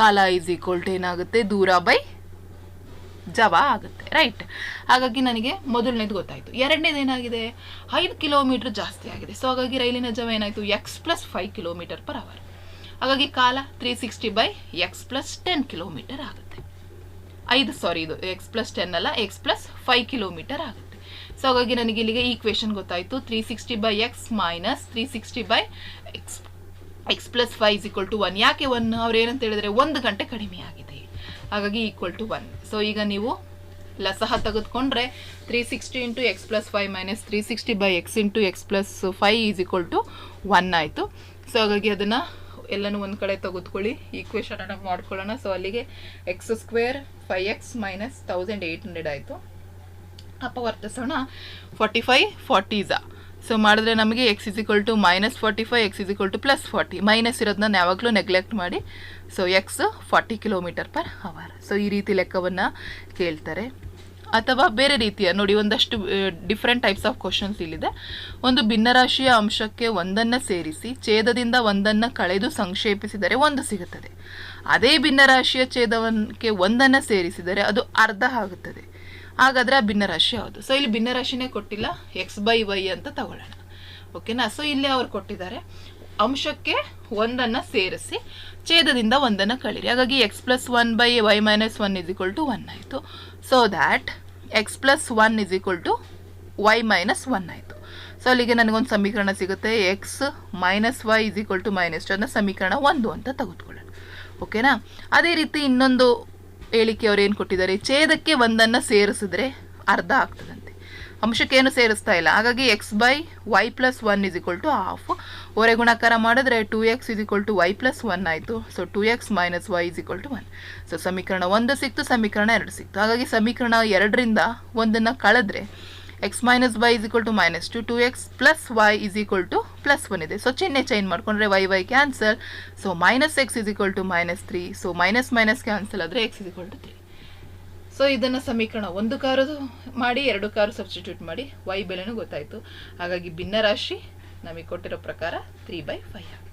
ಕಾಲ ಇಸ್ ಈಕ್ವಲ್ ಟು ಏನಾಗುತ್ತೆ? ದೂರ ಬೈ ಜವ ಆಗುತ್ತೆ. ರೈಟ್ ಹಾಗಾಗಿ ನನಗೆ ಮೊದಲನೇದು ಗೊತ್ತಾಯಿತು. ಎರಡನೇದು ಏನಾಗಿದೆ? ಐದು ಕಿಲೋಮೀಟರ್ ಜಾಸ್ತಿ ಆಗಿದೆ. ಸೊ ಹಾಗಾಗಿ ರೈಲಿನ ಜವ ಏನಾಯಿತು? X plus five kilometre per hour ಹಾಗಾಗಿ ಕಾಲ three sixty by X plus ten kilometre ಆಗುತ್ತೆ. ಐದು ಸಾರಿ ಇದು ಎಕ್ಸ್ ಪ್ಲಸ್ ಟೆನ್ ಅಲ್ಲ. ಎಕ್ಸ್ ಪ್ಲಸ್ ಫೈವ್ ಕಿಲೋಮೀಟರ್ ಆಗುತ್ತೆ. ಸೊ ಹಾಗಾಗಿ ನನಗೆ ಇಲ್ಲಿಗೆ ಈಕ್ವೇಶನ್ ಗೊತ್ತಾಯಿತು. Three sixty by X minus three sixty by X X plus five is equal to one ಯಾಕೆ ಒನ್ ಅವ್ರು ಏನಂತ ಹೇಳಿದ್ರೆ ಒಂದು ಗಂಟೆ ಕಡಿಮೆ ಆಗಿದೆ. ಹಾಗಾಗಿ ಈಕ್ವಲ್ ಟು ಒನ್ ಸೊ ಈಗ ನೀವು ಲಸಹ ತೆಗೆದುಕೊಂಡ್ರೆ three sixty into X plus five minus three sixty by X into X plus five is equal to one ಆಯಿತು. ಸೊ ಹಾಗಾಗಿ ಅದನ್ನು ಎಲ್ಲನೂ ಒಂದು ಕಡೆ ತೆಗೆದುಕೊಳ್ಳಿ. ಈಕ್ವೇಷನನ್ನು ಮಾಡ್ಕೊಳ್ಳೋಣ. ಸೊ ಅಲ್ಲಿಗೆ X square five X minus thousand eight hundred ಆಯಿತು. ಅಪವರ್ತಿಸೋಣ ಫಾರ್ಟಿ ಫೈ ಫಾರ್ಟೀಸಾ ಸೊ. ಮಾಡಿದ್ರೆ ನಮಗೆ X is equal to minus forty five X is equal to plus forty minus ಇರೋದನ್ನ ಯಾವಾಗಲೂ ನೆಗ್ಲೆಕ್ಟ್ ಮಾಡಿ. So X forty kilometre per hour so ಈ ರೀತಿ ಲೆಕ್ಕವನ್ನು ಕೇಳ್ತಾರೆ. ಅಥವಾ ಬೇರೆ ರೀತಿಯ, ನೋಡಿ, ಒಂದಷ್ಟು ಡಿಫ್ರೆಂಟ್ ಟೈಪ್ಸ್ ಆಫ್ ಕ್ವಶನ್ಸ್ ಇಲ್ಲಿದೆ. ಒಂದು ಭಿನ್ನರಾಶಿಯ ಅಂಶಕ್ಕೆ ಒಂದನ್ನು ಸೇರಿಸಿ, ಛೇದದಿಂದ ಒಂದನ್ನು ಕಳೆದು ಸಂಕ್ಷೇಪಿಸಿದರೆ ಒಂದು ಸಿಗುತ್ತದೆ. ಅದೇ ಭಿನ್ನರಾಶಿಯ ಛೇದವಕ್ಕೆ ಒಂದನ್ನು ಸೇರಿಸಿದರೆ ಅದು ಅರ್ಧ ಆಗುತ್ತದೆ. ಹಾಗಾದರೆ ಆ ಭಿನ್ನರಾಶಿ ಯಾವುದು? ಸೊ ಇಲ್ಲಿ ಭಿನ್ನರಾಶಿನೇ ಕೊಟ್ಟಿಲ್ಲ. ಎಕ್ಸ್ ಬೈ ವೈ ಅಂತ ತಗೊಳ್ಳೋಣ. ಓಕೆನಾ ಸೊ ಇಲ್ಲಿ ಅವ್ರು ಕೊಟ್ಟಿದ್ದಾರೆ. ಅಂಶಕ್ಕೆ ಒಂದನ್ನು ಸೇರಿಸಿ, ಛೇದದಿಂದ ಒಂದನ್ನು ಕಳೀರಿ. ಹಾಗಾಗಿ X plus one by Y minus one is equal to one ಆಯಿತು. So that X plus one is equal to Y minus one ಆಯಿತು. ಸೊ ಅಲ್ಲಿಗೆ ನನಗೊಂದು ಸಮೀಕರಣ ಸಿಗುತ್ತೆ. X minus Y is equal to minus two ಅನ್ನೋ ಸಮೀಕರಣ ಒಂದು ಅಂತ ತೆಗೆದುಕೊಳ್ಳೋಣ. ಓಕೆನಾ ಅದೇ ರೀತಿ ಇನ್ನೊಂದು ಹೇಳಿಕೆ ಅವ್ರು ಏನು ಕೊಟ್ಟಿದ್ದಾರೆ? ಛೇದಕ್ಕೆ ಒಂದನ್ನು ಸೇರಿಸಿದ್ರೆ ಅರ್ಧ ಆಗ್ತದಂತೆ. ಅಂಶಕ್ಕೇನು ಸೇರಿಸ್ತಾ ಇಲ್ಲ. ಹಾಗಾಗಿ X by Y plus one is equal to half ಹೊರೆ ಗುಣಾಕಾರ ಮಾಡಿದ್ರೆ two X is equal to Y plus one ಆಯಿತು. So two X minus Y is equal to one so ಸಮೀಕರಣ ಒಂದು ಸಿಕ್ತು, ಸಮೀಕರಣ ಎರಡು ಸಿಕ್ತು. ಹಾಗಾಗಿ ಸಮೀಕರಣ ಎರಡರಿಂದ ಒಂದನ್ನು ಕಳೆದ್ರೆ X minus Y is equal to minus two two X plus Y is equal to plus one ಇದೆ. ಸೊ ಚಿಹ್ನೆ ಚೇಂಜ್ ಮಾಡಿಕೊಂಡ್ರೆ Y Y cancel so minus X is equal to minus three so minus minus cancel ಆದರೆ X is equal to three so ಇದನ್ನು ಸಮೀಕರಣ ಒಂದು car ಮಾಡಿ, ಎರಡು car substitute ಮಾಡಿ ವೈ ಬೆಲೆನೂ ಗೊತ್ತಾಯಿತು. ಹಾಗಾಗಿ ಭಿನ್ನರಾಶಿ ನಮಗೆ ಕೊಟ್ಟಿರೋ ಪ್ರಕಾರ ತ್ರೀ ಬೈ ಫೈವ್ ಆಗುತ್ತೆ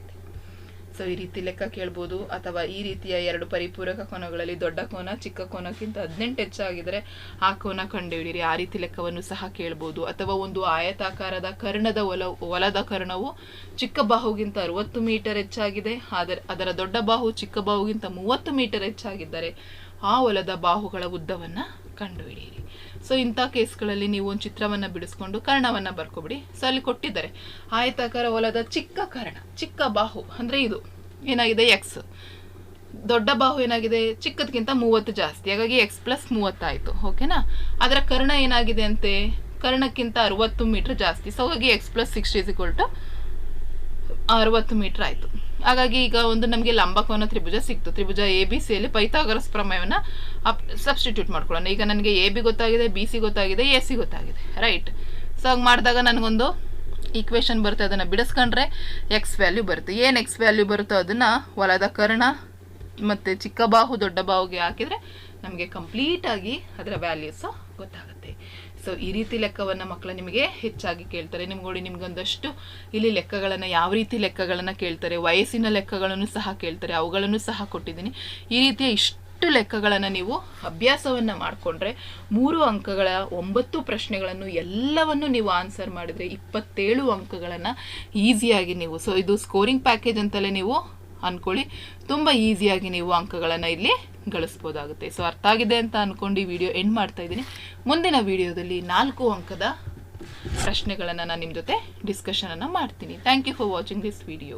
ಸೊ ಈ ರೀತಿ ಲೆಕ್ಕ ಕೇಳ್ಬೋದು. ಅಥವಾ ಈ ರೀತಿಯ ಎರಡು ಪರಿಪೂರಕ ಕೋನಗಳಲ್ಲಿ ದೊಡ್ಡ ಕೋನ, ಚಿಕ್ಕ ಕೋನಕ್ಕಿಂತ ಹದಿನೆಂಟು ಹೆಚ್ಚಾಗಿದ್ದರೆ ಆ ಕೋನ ಕಂಡುಹಿಡಿಯಿರಿ. ಆ ರೀತಿ ಲೆಕ್ಕವನ್ನು ಸಹ ಕೇಳ್ಬೋದು. ಅಥವಾ ಒಂದು ಆಯತಾಕಾರದ ಕರ್ಣದ ಒಲ, ಒಲದ ಕರ್ಣವು ಚಿಕ್ಕ ಬಾಹುಗಿಂತ ಅರವತ್ತು ಮೀಟರ್ ಹೆಚ್ಚಾಗಿದೆ. ಆದರೆ ಅದರ ದೊಡ್ಡ ಬಾಹು ಚಿಕ್ಕ ಬಾಹುಗಿಂತ ಮೂವತ್ತು ಮೀಟರ್ ಹೆಚ್ಚಾಗಿದ್ದರೆ ಆ ಒಲದ ಬಾಹುಗಳ ಉದ್ದವನ್ನು ಕಂಡುಹಿಡಿಯಿರಿ. ಸೊ ಇಂಥ ಕೇಸ್ಗಳಲ್ಲಿ ನೀವು ಒಂದು ಚಿತ್ರವನ್ನು ಬಿಡಿಸ್ಕೊಂಡು ಕರ್ಣವನ್ನು ಬರ್ಕೊಬಿಡಿ. ಸೊ ಅಲ್ಲಿ ಕೊಟ್ಟಿದ್ದಾರೆ. ಆಯತಾಕಾರ ಹೊಲದ ಚಿಕ್ಕ ಕರ್ಣ, ಚಿಕ್ಕ ಬಾಹು, ಅಂದರೆ ಇದು. ಏನಾಗಿದೆ? ಎಕ್ಸ್ ದೊಡ್ಡ ಬಾಹು ಏನಾಗಿದೆ? ಚಿಕ್ಕದಕ್ಕಿಂತ ಮೂವತ್ತು ಜಾಸ್ತಿ. ಹಾಗಾಗಿ ಎಕ್ಸ್ ಪ್ಲಸ್ ಮೂವತ್ತಾಯಿತು. ಓಕೆನಾ ಅದರ ಕರ್ಣ ಏನಾಗಿದೆ ಅಂತೆ? ಕರ್ಣಕ್ಕಿಂತ ಅರವತ್ತು ಮೀಟ್ರ್ ಜಾಸ್ತಿ. ಸೊ ಹಾಗಾಗಿ X plus sixty is equal ಅರವತ್ತು ಮೀಟ್ರ್ ಆಯಿತು. ಹಾಗಾಗಿ ಈಗ ಒಂದು ನಮಗೆ ಲಂಬಕೋನ ತ್ರಿಭುಜ ಸಿಕ್ತು. ತ್ರಿಭುಜ ಎ ಬಿ ಸಿಯಲ್ಲಿ ಪೈಥಾಗರಸ್ ಪ್ರಮೇಯವನ್ನು ಅಪ್ ಸಬ್ಸ್ಟಿಟ್ಯೂಟ್ ಮಾಡ್ಕೊಳ್ಳೋಣ. ಈಗ ನನಗೆ ಎ ಬಿ ಗೊತ್ತಾಗಿದೆ ಬಿ ಸಿ ಗೊತ್ತಾಗಿದೆ ಎ ಸಿ ಗೊತ್ತಾಗಿದೆ. ರೈಟ್ ಸೊ ಹಾಗೆ ಮಾಡಿದಾಗ ನನಗೊಂದು ಈಕ್ವೇಷನ್ ಬರುತ್ತೆ. ಅದನ್ನು ಬಿಡಿಸ್ಕೊಂಡ್ರೆ ಎಕ್ಸ್ ವ್ಯಾಲ್ಯೂ ಬರುತ್ತೆ. ಏನು ಎಕ್ಸ್ ವ್ಯಾಲ್ಯೂ ಬರುತ್ತೋ ಅದನ್ನು ಹೊಲದ ಕರ್ಣ ಮತ್ತು ಚಿಕ್ಕ ಬಾಹು ದೊಡ್ಡ ಬಾಹುಗೆ ಹಾಕಿದರೆ ನಮಗೆ ಕಂಪ್ಲೀಟಾಗಿ ಅದರ ವ್ಯಾಲ್ಯೂಸು ಗೊತ್ತಾಗುತ್ತೆ. ಸೊ ಈ ರೀತಿ ಲೆಕ್ಕವನ್ನು ಮಕ್ಕಳು ನಿಮಗೆ ಹೆಚ್ಚಾಗಿ ಕೇಳ್ತಾರೆ. ನಿಮ್ಗೆ ನಿಮ್ಗೊಂದಷ್ಟು ಇಲ್ಲಿ ಲೆಕ್ಕಗಳನ್ನು ಯಾವ ರೀತಿ ಲೆಕ್ಕಗಳನ್ನು ಕೇಳ್ತಾರೆ, ವಯಸ್ಸಿನ ಲೆಕ್ಕಗಳನ್ನು ಸಹ ಕೇಳ್ತಾರೆ, ಅವುಗಳನ್ನು ಸಹ ಕೊಟ್ಟಿದ್ದೀನಿ. ಈ ರೀತಿಯ ಇಷ್ಟು ಲೆಕ್ಕಗಳನ್ನು ನೀವು ಅಭ್ಯಾಸವನ್ನು ಮಾಡಿಕೊಂಡ್ರೆ ಮೂರು ಅಂಕಗಳ ಒಂಬತ್ತು ಪ್ರಶ್ನೆಗಳನ್ನು ಎಲ್ಲವನ್ನು ನೀವು ಆನ್ಸರ್ ಮಾಡಿದರೆ ಇಪ್ಪತ್ತೇಳು ಅಂಕಗಳನ್ನು ಈಸಿಯಾಗಿ ನೀವು ಸೊ ಇದು ಸ್ಕೋರಿಂಗ್ ಪ್ಯಾಕೇಜ್ ಅಂತಲೇ ನೀವು ಅಂದ್ಕೊಳ್ಳಿ ತುಂಬ ಈಸಿಯಾಗಿ ನೀವು ಅಂಕಗಳನ್ನು ಇಲ್ಲಿ ಗಳಿಸ್ಬೋದಾಗುತ್ತೆ. ಸೊ ಅರ್ಥ ಆಗಿದೆ ಅಂತ ಅಂದ್ಕೊಂಡು ಈ ವಿಡಿಯೋ ಎಂಡ್ ಮಾಡ್ತಾ ಇದ್ದೀನಿ. ಮುಂದಿನ ವಿಡಿಯೋದಲ್ಲಿ ನಾಲ್ಕು ಅಂಕದ ಪ್ರಶ್ನೆಗಳನ್ನು ನಾನು ನಿಮ್ಮ ಜೊತೆ ಡಿಸ್ಕಷನನ್ನು ಮಾಡ್ತೀನಿ. Thank you for watching this video